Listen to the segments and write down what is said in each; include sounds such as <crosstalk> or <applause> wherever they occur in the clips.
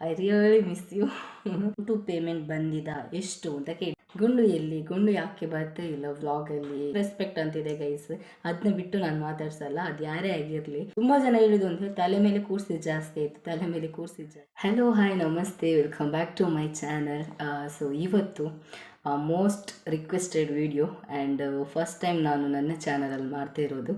I really miss you ಟು payment ಬಂದಿದ? ಎಷ್ಟು ಅಂತ ಕೇಳಿ. ಗುಂಡು ಎಲ್ಲಿ? ಗುಂಡು ಯಾಕೆ ಬರ್ತಾ ಇಲ್ಲ ವ್ಲಾಗಲ್ಲಿ ರೆಸ್ಪೆಕ್ಟ್ ಅಂತಿದೆ ಗೈಸ್ ಅದನ್ನ ಬಿಟ್ಟು ನಾನು ಮಾತಾಡ್ಸಲ್ಲ. ಅದು ಯಾರೇ ಆಗಿರಲಿ. ತುಂಬಾ ಜನ ಹೇಳಿದ್ರು ಅಂದ್ರೆ ತಲೆ ಮೇಲೆ ಕೂರ್ಸಿದ್ ಜಾಸ್ತಿ ಆಯ್ತು. ತಲೆ ಮೇಲೆ ಕೂರ್ಸಿದ್ ಜಾಸ್ತಿ. ಹಲೋ ಹಾಯ್ ನಮಸ್ತೆ. Welcome back to my channel so ಇವತ್ತು most requested video and first time ನಾನು ನನ್ನ ಚಾನಲಲ್ಲಿ ಮಾಡ್ತಾ ಇರೋದು.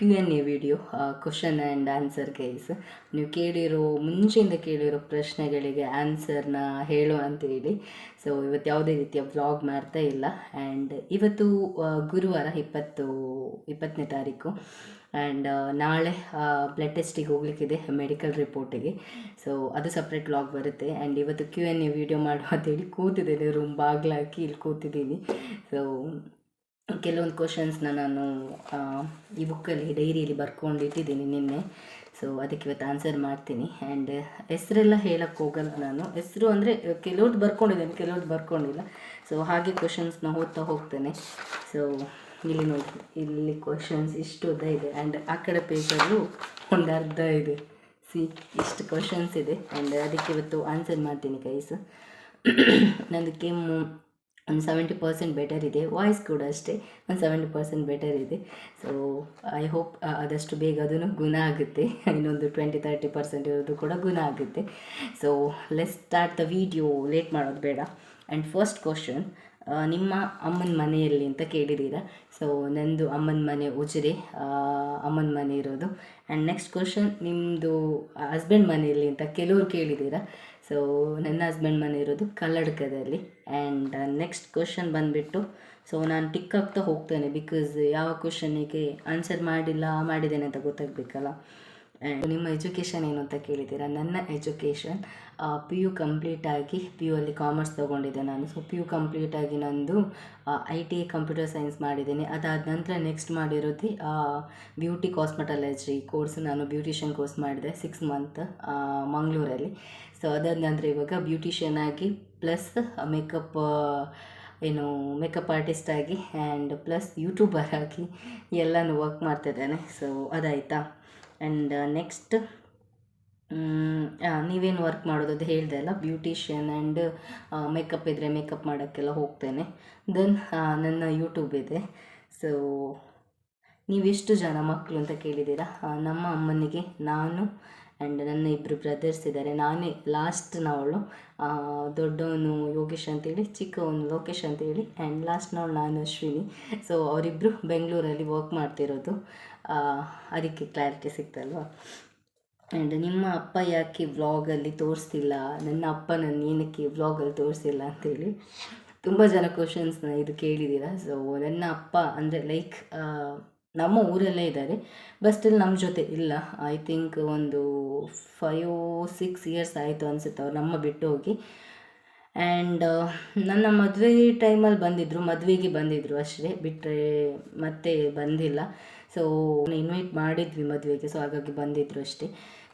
Q N A video question and answer guys ನೀವು ಕೇಳಿರೋ, ಮುಂಚೆಯಿಂದ ಕೇಳಿರೋ ಪ್ರಶ್ನೆಗಳಿಗೆ ಆನ್ಸರ್ನ ಹೇಳು ಅಂತೇಳಿ ಸೊ ಇವತ್ತು ಯಾವುದೇ ರೀತಿಯ ವ್ಲಾಗ್ ಮಾಡ್ತಾ ಇಲ್ಲ. ಆ್ಯಂಡ್ ಇವತ್ತು ಗುರುವಾರ ಇಪ್ಪತ್ತು, ಇಪ್ಪತ್ತನೇ ತಾರೀಕು. ಆ್ಯಂಡ್ ನಾಳೆ ಬ್ಲಡ್ ಟೆಸ್ಟಿಗೆ ಹೋಗ್ಲಿಕ್ಕಿದೆ ಮೆಡಿಕಲ್ ರಿಪೋರ್ಟಿಗೆ ಸೊ ಅದು ಸಪ್ರೇಟ್ ವ್ಲಾಗ್ ಬರುತ್ತೆ. ಆ್ಯಂಡ್ ಇವತ್ತು ಕ್ಯೂ ಎನ್ ಎ ವಿಡಿಯೋ ಮಾಡುವ ಅಂತೇಳಿ ಕೂತಿದ್ದೇನೆ. ರೂಮ್ ಬಾಗಿಲಾಕಿ ಇಲ್ಲಿ ಕೂತಿದ್ದೀನಿ. ಸೊ ಕೆಲವೊಂದು ಕ್ವಶನ್ಸ್ನ ನಾನು ಈ ಬುಕ್ಕಲ್ಲಿ ಡೈರಿಯಲ್ಲಿ ಬರ್ಕೊಂಡು ಇಟ್ಟಿದ್ದೀನಿ ನಿನ್ನೆ. ಸೊ ಅದಕ್ಕೆ ಇವತ್ತು ಆನ್ಸರ್ ಮಾಡ್ತೀನಿ. ಆ್ಯಂಡ್ ಹೆಸರೆಲ್ಲ ಹೇಳಕ್ಕೆ ಹೋಗಲ್ಲ ನಾನು. ಹೆಸರು ಅಂದರೆ ಕೆಲವ್ರದ್ದು ಬರ್ಕೊಂಡಿದ್ದೇನೆ ಕೆಲವ್ರದ್ದು ಬರ್ಕೊಂಡಿಲ್ಲ. ಸೊ ಹಾಗೆ ಕ್ವಶನ್ಸ್ನ ಓದ್ತಾ ಹೋಗ್ತೇನೆ. ಸೊ ಇಲ್ಲಿ ನೋಡಿ, ಇಲ್ಲಿ ಕ್ವಶನ್ಸ್ ಇಷ್ಟು ಉದ್ದ ಇದೆ. ಆ್ಯಂಡ್ ಆ ಕಡೆ ಪೇಪರ್ಲು ಒಂದು ಅರ್ಧ ಇದೆ. ಸಿ ಇಷ್ಟು ಕ್ವಶನ್ಸ್ ಇದೆ. ಆ್ಯಂಡ್ ಅದಕ್ಕೆ ಇವತ್ತು ಆನ್ಸರ್ ಮಾಡ್ತೀನಿ ಕೈಸು <coughs> ನಂದು ಕೆಮ್ಮು. ಒಂದು ಸೆವೆಂಟಿ ಪರ್ಸೆಂಟ್ ಬೆಟರ್ ಇದೆ. ವಾಯ್ಸ್ ಕೂಡ ಅಷ್ಟೇ, ಒಂದು ಸೆವೆಂಟಿ ಪರ್ಸೆಂಟ್ ಬೆಟರ್ ಇದೆ. ಸೊ ಐ ಹೋಪ್ ಆದಷ್ಟು ಬೇಗ ಅದನ್ನು ಗುಣ ಆಗುತ್ತೆ. <laughs> ಇನ್ನೊಂದು ಟ್ವೆಂಟಿ ತರ್ಟಿ ಪರ್ಸೆಂಟ್ ಇರೋದು ಕೂಡ ಗುಣ ಆಗುತ್ತೆ. So let's start the video late ಮಾಡೋದು ಬೇಡ. ಆ್ಯಂಡ್ ಫಸ್ಟ್ ಕ್ವಶನ್ ನಿಮ್ಮ ಅಮ್ಮನ ಮನೆಯಲ್ಲಿ ಅಂತ ಕೇಳಿದ್ದೀರಾ? ಸೊ ನಂದು ಅಮ್ಮನ ಮನೆ ಉಜಿರೆ ಅಮ್ಮನ ಮನೆ ಇರೋದು. ಆ್ಯಂಡ್ ನೆಕ್ಸ್ಟ್ ಕ್ವಶನ್ ನಿಮ್ಮದು ಹಸ್ಬೆಂಡ್ ಮನೆಯಲ್ಲಿ ಅಂತ ಕೆಲವರು ಕೇಳಿದ್ದೀರಾ? ಸೊ ನನ್ನ ಹಸ್ಬೆಂಡ್ ಮನೆ ಇರೋದು ಕಲ್ಲಡ್ಕದಲ್ಲಿ. ಆ್ಯಂಡ್ ನೆಕ್ಸ್ಟ್ ಕ್ವಶನ್ ಬಂದುಬಿಟ್ಟು ಸೊ ನಾನು ಟಿಕ್ ಆಗ್ತಾ ಹೋಗ್ತೇನೆ ಬಿಕಾಸ್ ಯಾವ ಕ್ವಶನಿಗೆ ಆನ್ಸರ್ ಮಾಡಿಲ್ಲ ಮಾಡಿದ್ದೇನೆ ಅಂತ ಗೊತ್ತಾಗಬೇಕಲ್ಲ. ನಿಮ್ಮ ಎಜುಕೇಷನ್ ಏನು ಅಂತ ಕೇಳಿದ್ದೀರಾ? ನನ್ನ ಎಜುಕೇಷನ್ ಪಿ ಯು ಕಂಪ್ಲೀಟ್ ಆಗಿ ಪಿ ಯು ಅಲ್ಲಿ ಕಾಮರ್ಸ್ ತೊಗೊಂಡಿದ್ದೆ ನಾನು. ಸೊ ಪಿ ಯು ಕಂಪ್ಲೀಟ್ ಆಗಿ ನಂದು ಐ ಟಿ ಕಂಪ್ಯೂಟರ್ ಸೈನ್ಸ್ ಮಾಡಿದ್ದೀನಿ. ಅದಾದ ನಂತರ ನೆಕ್ಸ್ಟ್ ಮಾಡಿರೋದು ಬ್ಯೂಟಿ ಕಾಸ್ಮೆಟಾಲಜಿ ಕೋರ್ಸ್ ನಾನು ಬ್ಯೂಟಿಷಿಯನ್ ಕೋರ್ಸ್ ಮಾಡಿದೆ ಸಿಕ್ಸ್ ಮಂತ್ ಮಂಗಳೂರಲ್ಲಿ. ಸೊ ಅದಾದ ನಂತರ ಇವಾಗ ಬ್ಯೂಟಿಷಿಯನ್ ಆಗಿ ಪ್ಲಸ್ ಮೇಕಪ್ ಏನು ಮೇಕಪ್ ಆರ್ಟಿಸ್ಟ್ ಆಗಿ ಆ್ಯಂಡ್ ಪ್ಲಸ್ ಯೂಟ್ಯೂಬರ್ ಆಗಿ ಎಲ್ಲನೂ ವರ್ಕ್ ಮಾಡ್ತಿದ್ದೇನೆ. ಸೊ ಅದಾಯಿತಾ? ಆ್ಯಂಡ್ ನೆಕ್ಸ್ಟ್ ನೀವೇನು ವರ್ಕ್ ಮಾಡೋದು ಅದು ಹೇಳಿದೆ ಅಲ್ಲ ಬ್ಯೂಟಿಷಿಯನ್ ಆ್ಯಂಡ್ ಮೇಕಪ್ ಇದ್ದರೆ ಮೇಕಪ್ ಮಾಡೋಕ್ಕೆಲ್ಲ ಹೋಗ್ತೇನೆ. ದೆನ್ ನನ್ನ ಯೂಟ್ಯೂಬ್ ಇದೆ. ಸೊ ನೀವೆಷ್ಟು ಜನ ಮಕ್ಕಳು ಅಂತ ಕೇಳಿದ್ದೀರಾ? ನಮ್ಮ ಅಮ್ಮನಿಗೆ ನಾನು ಆ್ಯಂಡ್ ನನ್ನ ಇಬ್ಬರು ಬ್ರದರ್ಸ್ ಇದ್ದಾರೆ. ನಾನೇ ಲಾಸ್ಟ್ನವಳು ದೊಡ್ಡವನು ಯೋಗೇಶ್ ಅಂತೇಳಿ, ಚಿಕ್ಕವನು ಲೋಕೇಶ್ ಅಂತೇಳಿ ಆ್ಯಂಡ್ ಲಾಸ್ಟ್ನವಳು ನಾನು ಅಶ್ವಿನಿ. ಸೊ ಅವರಿಬ್ಬರು ಬೆಂಗಳೂರಲ್ಲಿ ವರ್ಕ್ ಮಾಡ್ತಿರೋದು. ಅದಕ್ಕೆ ಕ್ಲಾರಿಟಿ ಸಿಕ್ತಲ್ವಾ? ಆ್ಯಂಡ್ ನಿಮ್ಮ ಅಪ್ಪ ಯಾಕೆ ವ್ಲಾಗಲ್ಲಿ ತೋರಿಸ್ತಿಲ್ಲ? ನನ್ನ ಅಪ್ಪ ನನ್ನ ಏನಕ್ಕೆ ವ್ಲಾಗಲ್ಲಿ ತೋರಿಸಿಲ್ಲ ಅಂತೇಳಿ. ತುಂಬ ಜನ ಕ್ವಶನ್ಸ್ನ ಇದು ಕೇಳಿದ್ದೀರಾ ಸೊ ನನ್ನ ಅಪ್ಪ ಅಂದರೆ ಲೈಕ್ ನಮ್ಮ ಊರಲ್ಲೇ ಇದ್ದಾರೆ. ಬಟ್ ಸ್ಟಿಲ್ ನಮ್ಮ ಜೊತೆ ಇಲ್ಲ. ಐ ಥಿಂಕ್ ಒಂದು ಫೈವ್ ಸಿಕ್ಸ್ ಇಯರ್ಸ್ ಆಯಿತು ಅನಿಸುತ್ತೆ ಅವ್ರು ನಮ್ಮ ಬಿಟ್ಟು ಹೋಗಿ. ಆ್ಯಂಡ್ ನನ್ನ ಮದುವೆ ಟೈಮಲ್ಲಿ ಬಂದಿದ್ದರು ಮದುವೆಗೆ ಬಂದಿದ್ದರು ಅಷ್ಟೇ. ಬಿಟ್ಟರೆ ಮತ್ತೆ ಬಂದಿಲ್ಲ. ಸೊ ಇನ್ವೈಟ್ ಮಾಡಿದ್ವಿ ಮದುವೆಗೆ ಸೊ ಹಾಗಾಗಿ ಬಂದಿದ್ದರು ಅಷ್ಟೇ.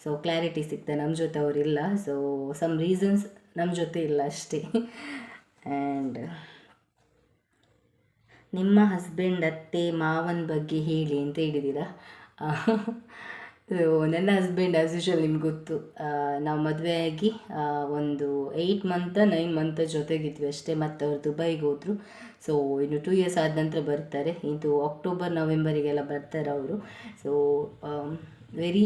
ಸೊ ಕ್ಲಾರಿಟಿ ಸಿಗ್ತದೆ ನಮ್ಮ ಜೊತೆ ಅವರಿಲ್ಲ ಸೊ ಸಮ್ ರೀಸನ್ಸ್ ನಮ್ಮ ಜೊತೆ ಇಲ್ಲ ಅಷ್ಟೇ. <laughs> ಆ್ಯಂಡ್ ನಿಮ್ಮ ಹಸ್ಬೆಂಡ್ ಅತ್ತೆ ಮಾವನ ಬಗ್ಗೆ ಹೇಳಿ ಅಂತ ಹೇಳಿದ್ದೀರಾ? ನನ್ನ ಹಸ್ಬೆಂಡ್ ಆ್ಯಸ್ ಯೂಶಲ್ ನಿಮ್ಗೆ ಗೊತ್ತು. ನಾವು ಮದುವೆ ಆಗಿ ಒಂದು ಏಯ್ಟ್ ಮಂತ ನೈನ್ ಮಂತ ಜೊತೆಗಿದ್ವಿ ಅಷ್ಟೇ, ಮತ್ತು ಅವ್ರು ದುಬೈಗೆ ಹೋದರು. ಸೊ ಇನ್ನು ಟೂ ಇಯರ್ಸ್ ಆದ ನಂತರ ಬರ್ತಾರೆ. ಇದು ಅಕ್ಟೋಬರ್ ನವೆಂಬರಿಗೆಲ್ಲ ಬರ್ತಾರೆ ಅವರು. ಸೊ ವೆರಿ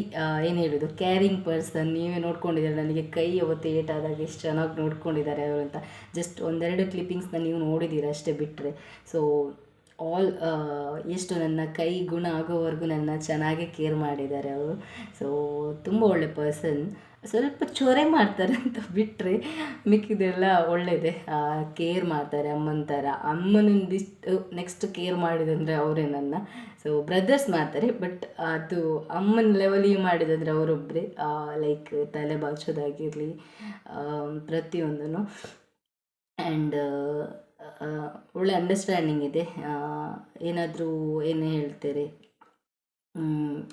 ಏನು ಹೇಳೋದು? ಕ್ಯಾರಿಂಗ್ ಪರ್ಸನ್ ನೀವೇ ನೋಡ್ಕೊಂಡಿದ್ದಾರೆ? ನನಗೆ ಕೈ ಅವತ್ತು ಏಟಾದಾಗ ಎಷ್ಟು ಚೆನ್ನಾಗಿ ನೋಡ್ಕೊಂಡಿದ್ದಾರೆ ಅವರು ಅಂತ. ಜಸ್ಟ್ ಒಂದೆರಡು ಕ್ಲಿಪ್ಪಿಂಗ್ಸ್ನ ನೀವು ನೋಡಿದ್ದೀರ ಅಷ್ಟೇ ಬಿಟ್ಟರೆ ಸೊ ಆಲ್ ಎಷ್ಟು ನನ್ನ ಕೈ ಗುಣ ಆಗೋವರೆಗೂ ನನ್ನ ಚೆನ್ನಾಗೇ ಕೇರ್ ಮಾಡಿದ್ದಾರೆ ಅವರು. ಸೊ ತುಂಬ ಒಳ್ಳೆ ಪರ್ಸನ್ ಸ್ವಲ್ಪ ಚೊರೆ ಮಾಡ್ತಾರೆ ಅಂತ ಬಿಟ್ಟರೆ ಮಿಕ್ಕಿದೆಲ್ಲ ಒಳ್ಳೆಯದೆ ಕೇರ್ ಮಾಡ್ತಾರೆ ಅಮ್ಮನ ಥರ ಅಮ್ಮನಿಂದಿಷ್ಟು ನೆಕ್ಸ್ಟ್ ಕೇರ್ ಮಾಡಿದಂದರೆ ಅವರೇ ನನ್ನ. ಸೊ ಬ್ರದರ್ಸ್ ಮಾಡ್ತಾರೆ ಬಟ್ ಅದು ಅಮ್ಮನ ಲೆವೆಲಿಗೆ ಮಾಡಿದಂದರೆ ಅವರೊಬ್ಬರೇ ಲೈಕ್ ತಲೆ ಬಾಚೋದಾಗಿರಲಿ ಪ್ರತಿಯೊಂದನ್ನು. ಆ್ಯಂಡ್ ಒಳ್ಳೆ ಅಂಡರ್ಸ್ಟ್ಯಾಂಡಿಂಗ್ ಇದೆ. ಏನಾದರೂ ಏನು ಹೇಳ್ತಾರೆ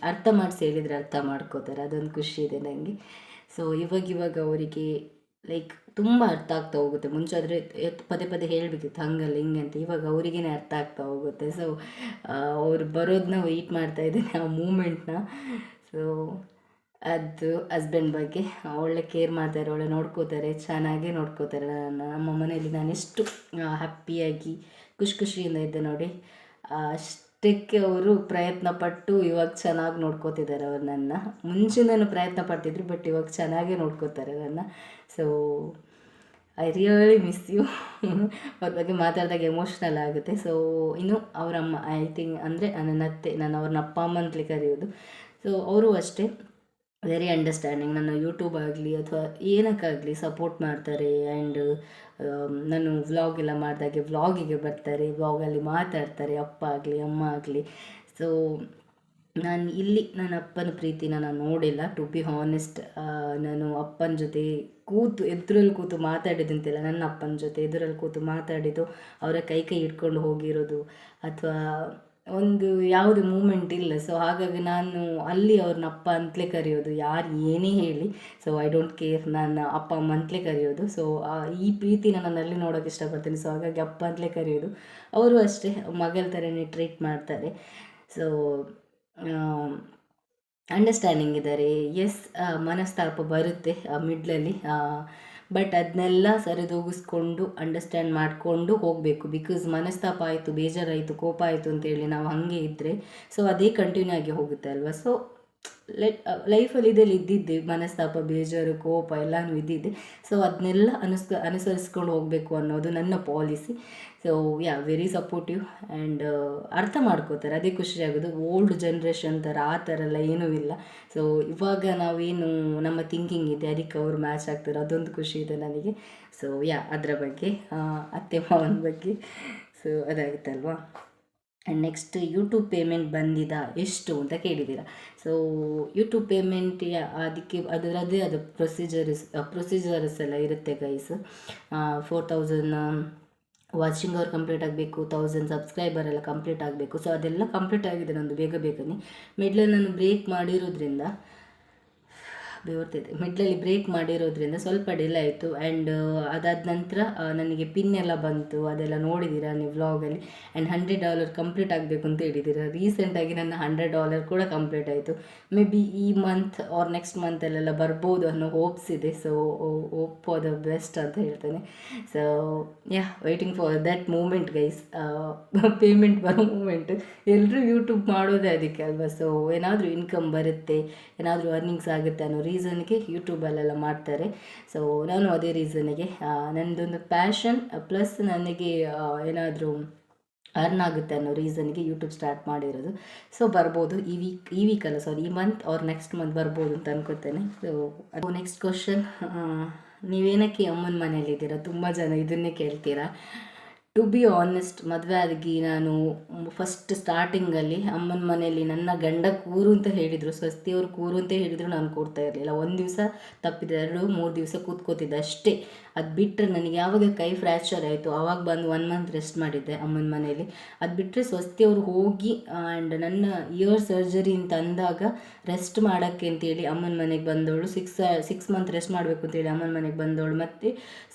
ಅರ್ಥ ಮಾಡಿಸಿ ಹೇಳಿದರೆ ಅರ್ಥ ಮಾಡ್ಕೋತಾರೆ. ಅದೊಂದು ಖುಷಿ ಇದೆ ನನಗೆ ಸೊ ಇವಾಗಿವಾಗ ಇವಾಗ ಅವರಿಗೆ ಲೈಕ್ ತುಂಬ ಅರ್ಥ ಆಗ್ತಾ ಹೋಗುತ್ತೆ. ಮುಂಚೆ ಆದರೆ ಪದೇ ಪದೇ ಹೇಳಬೇಕಿತ್ತು ಹಂಗಲ್ಲ, ಹಿಂಗೆ ಅಂತ. ಇವಾಗ ಅವರಿಗೇನೆ ಅರ್ಥ ಆಗ್ತಾ ಹೋಗುತ್ತೆ. ಸೊ ಅವ್ರು ಬರೋದನ್ನ ವೆಯ್ಟ್ ಮಾಡ್ತಾ ಇದ್ದೇನೆ ಆ ಮೂಮೆಂಟ್ನ ಸೊ ಅದು ಹಸ್ಬೆಂಡ್ ಬಗ್ಗೆ. ಒಳ್ಳೆ ಕೇರ್ ಮಾಡ್ತಾರೆ, ಒಳ್ಳೆ ನೋಡ್ಕೋತಾರೆ, ಚೆನ್ನಾಗೇ ನೋಡ್ಕೋತಾರೆ ನನ್ನ. ನಮ್ಮ ಮನೆಯಲ್ಲಿ ನಾನು ಎಷ್ಟು ಹ್ಯಾಪಿಯಾಗಿ ಖುಷಿ ಖುಷಿಯಿಂದ ಇದ್ದೆ ನೋಡಿ. ಅಷ್ಟಕ್ಕೆ ಅವರು ಪ್ರಯತ್ನ ಪಟ್ಟು ಇವಾಗ ಚೆನ್ನಾಗಿ ನೋಡ್ಕೋತಿದ್ದಾರೆ ಅವ್ರು ನನ್ನ ಮುಂಚೆನೂ ಪ್ರಯತ್ನ ಪಡ್ತಿದ್ರು, ಬಟ್ ಇವಾಗ ಚೆನ್ನಾಗೇ ನೋಡ್ಕೋತಾರೆ ನನ್ನ so I really miss you ಅವ್ರ ಬಗ್ಗೆ ಮಾತಾಡಿದಾಗ ಎಮೋಷ್ನಲ್ ಆಗುತ್ತೆ. ಸೊ ಇನ್ನು ಅವರಮ್ಮ ಐ ಥಿಂಕ್ ಅಂದರೆ ನನ್ನ ಅತ್ತೆ ನಾನು ಅವ್ರನ್ನ ಅಪ್ಪ ಅಮ್ಮ ಅಂತಲೇ ಕರೆಯೋದು. ಸೊ ಅವರು ಅಷ್ಟೇ. ವೆರಿ ಅಂಡರ್ಸ್ಟ್ಯಾಂಡಿಂಗ್ ನನ್ನ ಯೂಟ್ಯೂಬ್ ಆಗಲಿ ಅಥವಾ ಏನಕ್ಕಾಗಲಿ ಸಪೋರ್ಟ್ ಮಾಡ್ತಾರೆ ಆ್ಯಂಡ್ ನಾನು ವ್ಲಾಗ್ ಎಲ್ಲ ಮಾಡಿದಾಗೆ ವ್ಲಾಗಿಗೆ ಬರ್ತಾರೆ ವ್ಲಾಗಲ್ಲಿ ಮಾತಾಡ್ತಾರೆ, ಅಪ್ಪ ಆಗಲಿ, ಅಮ್ಮ ಆಗಲಿ. ಸೊ ನಾನು ಇಲ್ಲಿ ನನ್ನ ಅಪ್ಪನ ಪ್ರೀತಿನ ನಾನು ನೋಡಿಲ್ಲ. ಟು ಬಿ ಹಾನೆಸ್ಟ್ ನಾನು ಅಪ್ಪನ ಜೊತೆ ಕೂತು, ಎದುರಲ್ಲಿ ಕೂತು ಮಾತಾಡಿದಂತೆಲ್ಲ ನನ್ನ ಅಪ್ಪನ ಜೊತೆ ಎದುರಲ್ಲಿ ಕೂತು ಮಾತಾಡಿದ್ದು, ಅವರ ಕೈ ಕೈ ಇಟ್ಕೊಂಡು ಹೋಗಿರೋದು. ಅಥವಾ ಒಂದು ಯಾವುದು ಮೂಮೆಂಟ್ ಇಲ್ಲ. ಸೊ ಹಾಗಾಗಿ ನಾನು ಅಲ್ಲಿ ಅವ್ರನ್ನ ಅಪ್ಪ ಅಂತಲೇ ಕರೆಯೋದು. ಯಾರು ಏನೇ ಹೇಳಿ. ಸೊ ಐ ಡೋಂಟ್ ಕೇರ್ ನಾನು ಅಪ್ಪ, ಅಮ್ಮ ಅಂತಲೇ ಕರೆಯೋದು. ಸೊ ಈ ಪ್ರೀತಿನ ನಾನು ಅಲ್ಲಿ ನೋಡೋಕೆ ಇಷ್ಟಪಡ್ತೀನಿ. ಸೊ ಹಾಗಾಗಿ ಅಪ್ಪ ಅಂತಲೇ ಕರೆಯೋದು. ಅವರು ಅಷ್ಟೇ. ಮಗಳ ಥರನೇ ಟ್ರೀಟ್ ಮಾಡ್ತಾರೆ. ಸೊ ಅಂಡರ್ಸ್ಟ್ಯಾಂಡಿಂಗ್ ಇದ್ದಾರೆ. ಎಸ್ ಮನಸ್ತಾಪ ಬರುತ್ತೆ ಮಿಡ್ಲಲ್ಲಿ ಬಟ್ ಅದನ್ನೆಲ್ಲ ಸರಿದೂಗಿಸ್ಕೊಂಡು ಅಂಡರ್ಸ್ಟ್ಯಾಂಡ್ ಮಾಡಿಕೊಂಡು ಹೋಗಬೇಕು. ಬಿಕಾಸ್ ಮನಸ್ತಾಪ ಆಯಿತು, ಬೇಜಾರಾಯಿತು, ಕೋಪ ಆಯಿತು ಅಂತೇಳಿ ನಾವು ಹಾಗೆ ಇದ್ದರೆ ಸೊ ಅದೇ ಕಂಟಿನ್ಯೂ ಆಗಿ ಹೋಗುತ್ತೆ ಅಲ್ವಾ? ಸೊ ಲೈಕ್ ಲೈಫಲ್ಲಿ ಇದೆಲ್ಲ ಇದ್ದಿದ್ದೆ, ಮನಸ್ತಾಪ, ಬೇಜಾರು, ಕೋಪ ಎಲ್ಲನೂ ಇದ್ದಿದ್ದೆ. ಸೊ ಅದನ್ನೆಲ್ಲ ಅನುಸ್, ಅನುಸರಿಸ್ಕೊಂಡು ಹೋಗಬೇಕು ಅನ್ನೋದು ನನ್ನ policy so yeah very supportive and ಅರ್ಥ ಮಾಡ್ಕೋತಾರೆ. ಅದೇ ಖುಷಿ ಆಗೋದು. ಓಲ್ಡ್ ಜನ್ರೇಷನ್ ಥರ ಆ ಥರ ಎಲ್ಲ ಏನೂ ಇಲ್ಲ. ಸೊ ಇವಾಗ ನಾವೇನು ನಮ್ಮ ಥಿಂಕಿಂಗ್ ಇದೆ, ಅದಕ್ಕೆ ಅವರು ಮ್ಯಾಚ್ ಆಗ್ತಾರೆ. ಅದೊಂದು ಖುಷಿ ಇದೆ ನನಗೆ. ಸೊ ಯಾ ಅದರ ಬಗ್ಗೆ ಅತ್ತೆ, ಮಾವನ ಬಗ್ಗೆ. ಸೊ ಅದಾಗುತ್ತಲ್ವಾ ಆ್ಯಂಡ್ ನೆಕ್ಸ್ಟ್ ಯೂಟ್ಯೂಬ್ ಪೇಮೆಂಟ್ ಬಂದಿದ? ಎಷ್ಟು ಅಂತ ಕೇಳಿದ್ದೀರಾ? ಸೊ ಯೂಟ್ಯೂಬ್ ಪೇಮೆಂಟ್ ಅದಕ್ಕೆ, ಅದರದ್ದೇ ಅದು ಪ್ರೊಸೀಜರ್ಸ್ ಪ್ರೊಸೀಜರ್ಸ್ ಎಲ್ಲ ಇರುತ್ತೆ ಗೈಸ್ ಫೋರ್ ತೌಸಂಡ್ ವಾಚಿಂಗ್ ಅವ್ರು ಕಂಪ್ಲೀಟ್ ಆಗಬೇಕು ತೌಸಂಡ್ ಸಬ್ಸ್ಕ್ರೈಬರ್ ಎಲ್ಲ ಕಂಪ್ಲೀಟ್ ಆಗಬೇಕು. ಸೊ ಅದೆಲ್ಲ ಕಂಪ್ಲೀಟ್ ಆಗಿದೆ ನಂದು, ಬೇಗ ಬೇಗನೆ. ಮಿಡ್ಲಲ್ಲಿ ನಾನು ಬ್ರೇಕ್ ಮಾಡಿರೋದ್ರಿಂದ ಬೆವರ್ತಿದೆ ಮಿಡ್ಲಲ್ಲಿ ಬ್ರೇಕ್ ಮಾಡಿರೋದ್ರಿಂದ ಸ್ವಲ್ಪ ಡಿಲೇ ಆಯಿತು. ಆ್ಯಂಡ್ ಅದಾದ ನಂತರ ನನಗೆ ಪಿನ್ ಎಲ್ಲ ಬಂತು. ಅದೆಲ್ಲ ನೋಡಿದ್ದೀರಾ ನೀವು ವ್ಲಾಗಲ್ಲಿ ಆ್ಯಂಡ್ ಹಂಡ್ರೆಡ್ ಡಾಲರ್ ಕಂಪ್ಲೀಟ್ ಆಗಬೇಕು ಅಂತ ಹೇಳಿದ್ದೀರಾ ರೀಸೆಂಟಾಗಿ ನನ್ನ ಹಂಡ್ರೆಡ್ ಡಾಲರ್ ಕೂಡ ಕಂಪ್ಲೀಟ್ ಆಯಿತು. ಮೇ ಬಿ ಈ ಮಂತ್ ಆರ್ ನೆಕ್ಸ್ಟ್ ಮಂತಲ್ಲೆಲ್ಲ ಬರ್ಬೋದು ಅನ್ನೋ ಹೋಪ್ಸ್ ಇದೆ. So hope for the best ಅಂತ ಹೇಳ್ತೇನೆ. So yeah waiting for that moment guys payment ಬರೋ ಮೂಮೆಂಟ್ ಎಲ್ಲರೂ ಯೂಟ್ಯೂಬ್ ಮಾಡೋದೇ ಅದಕ್ಕೆ ಅಲ್ವಾ? ಸೊ ಏನಾದರೂ ಇನ್ಕಮ್ ಬರುತ್ತೆ, ಏನಾದರೂ ಅರ್ನಿಂಗ್ಸ್ ಆಗುತ್ತೆ ಅನ್ನೋ ರೀಸನ್ಗೆ ಯೂಟ್ಯೂಬಲ್ಲೆಲ್ಲ ಮಾಡ್ತಾರೆ. ಸೊ ನಾನು ಅದೇ ರೀಸನ್ಗೆ ನನ್ನದೊಂದು ಪ್ಯಾಷನ್ ಪ್ಲಸ್ ನನಗೆ ಏನಾದರೂ ಅರ್ನ್ ಆಗುತ್ತೆ ಅನ್ನೋ ರೀಸನ್ಗೆ ಯೂಟ್ಯೂಬ್ ಸ್ಟಾರ್ಟ್ ಮಾಡಿರೋದು. ಸೊ ಬರ್ಬೋದು ಈ ವೀಕ್ ಈ ವೀಕಲ್ಲ ಸಾರಿ ಈ ಮಂತ್ ಅವ್ರ ನೆಕ್ಸ್ಟ್ ಮಂತ್ ಬರ್ಬೋದು ಅಂತ ಅನ್ಕೋತೇನೆ. ಸೊ ಅದು ನೆಕ್ಸ್ಟ್ ಕ್ವಶನ್ ನೀವೇನಕ್ಕೆ ಅಮ್ಮನ ಮನೇಲಿದ್ದೀರಾ ತುಂಬ ಜನ ಇದನ್ನೇ ಕೇಳ್ತೀರಾ? ಟು ಬಿ ಆನೆಸ್ಟ್ ಮದುವೆ ಆಗಿ ನಾನು ಫಸ್ಟ್ ಸ್ಟಾರ್ಟಿಂಗಲ್ಲಿ ಅಮ್ಮನ ಮನೆಯಲ್ಲಿ ನನ್ನ ಗಂಡ ಕೂರು ಅಂತ ಹೇಳಿದರು. ಸ್ವಸ್ತಿಯವರು ಕೂರು ಅಂತ ಹೇಳಿದರು ನಾನು ಕೂರ್ತಾ ಇರಲಿಲ್ಲ. ಒಂದು ದಿವಸ ತಪ್ಪಿದೆ, ಎರಡು, ಮೂರು ದಿವಸ ಕೂತ್ಕೋತಿದ್ದೆ ಅಷ್ಟೇ. ಅದು ಬಿಟ್ಟರೆ ನನಗೆ ಯಾವಾಗ ಕೈ ಫ್ರ್ಯಾಕ್ಚರ್ ಆಯಿತು ಆವಾಗ ಬಂದು ಒನ್ ಮಂತ್ ರೆಸ್ಟ್ ಮಾಡಿದ್ದೆ ಅಮ್ಮನ ಮನೆಯಲ್ಲಿ. ಅದು ಬಿಟ್ಟರೆ ಸ್ವಸ್ತಿಯವರು ಹೋಗಿ ಆ್ಯಂಡ್ ನನ್ನ ಇಯರ್ ಸರ್ಜರಿ ಅಂತ ಅಂದಾಗ ರೆಸ್ಟ್ ಮಾಡೋಕ್ಕೆ ಅಂತೇಳಿ ಅಮ್ಮನ ಮನೆಗೆ ಬಂದವಳು. ಸಿಕ್ಸ್ ಸಿಕ್ಸ್ ಮಂತ್ ರೆಸ್ಟ್ ಮಾಡಬೇಕು ಅಂತೇಳಿ ಅಮ್ಮನ ಮನೆಗೆ ಬಂದವಳು. ಮತ್ತು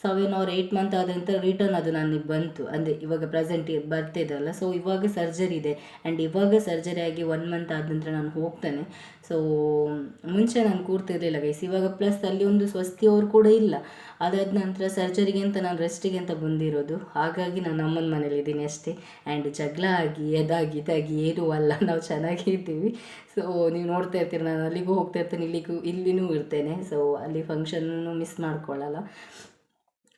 ಸೆವೆನ್ ಅವರ್ ಏಯ್ಟ್ ಮಂತ್ ಆದ ನಂತರ ರಿಟರ್ನ್ ಅದು ನನಗೆ ಬಂತು. ಅಂದರೆ ಇವಾಗ ಪ್ರೆಸೆಂಟ್ ಬರ್ತಿದ್ದಲ್ಲ ಸೊ ಇವಾಗ ಸರ್ಜರಿ ಇದೆ. ಆ್ಯಂಡ್ ಇವಾಗ ಸರ್ಜರಿ ಆಗಿ ಒನ್ ಮಂತ್ ಆದ ನಂತರ ನಾನು ಹೋಗ್ತೇನೆ. ಸೊ ಮುಂಚೆ ನಾನು ಕೂರ್ತಿರ್ಲಿಲ್ಲ ಗೈಸ್ ಇವಾಗ ಪ್ಲಸ್ ಅಲ್ಲಿ ಒಂದು ಸ್ವಸ್ತಿಯವರು ಕೂಡ ಇಲ್ಲ. ಅದಾದ ನಂತರ ಸರ್ಜರಿಗೆ ಅಂತ ನಾನು ರೆಸ್ಟಿಗೆ ಅಂತ ಬಂದಿರೋದು. ಹಾಗಾಗಿ ನಾನು ಅಮ್ಮನ ಮನೇಲಿ ಇದ್ದೀನಿ ಅಷ್ಟೇ. ಆ್ಯಂಡ್ ಜಗಳ ಆಗಿ, ಎದಾಗಿ, ಇದಾಗಿ ಏನೂ ಅಲ್ಲ. ನಾವು ಚೆನ್ನಾಗಿ ಇದ್ದೀವಿ. ಸೊ ನೀವು ನೋಡ್ತಾ ಇರ್ತೀರಿ. ನಾನು ಅಲ್ಲಿಗೂ ಹೋಗ್ತಾ ಇರ್ತೇನೆ. ಇಲ್ಲಿಗೂ ಇಲ್ಲಿನೂ ಇರ್ತೇನೆ. ಸೊ ಅಲ್ಲಿ ಫಂಕ್ಷನ್ನು ಮಿಸ್ ಮಾಡ್ಕೊಳ್ಳಲ್ಲ.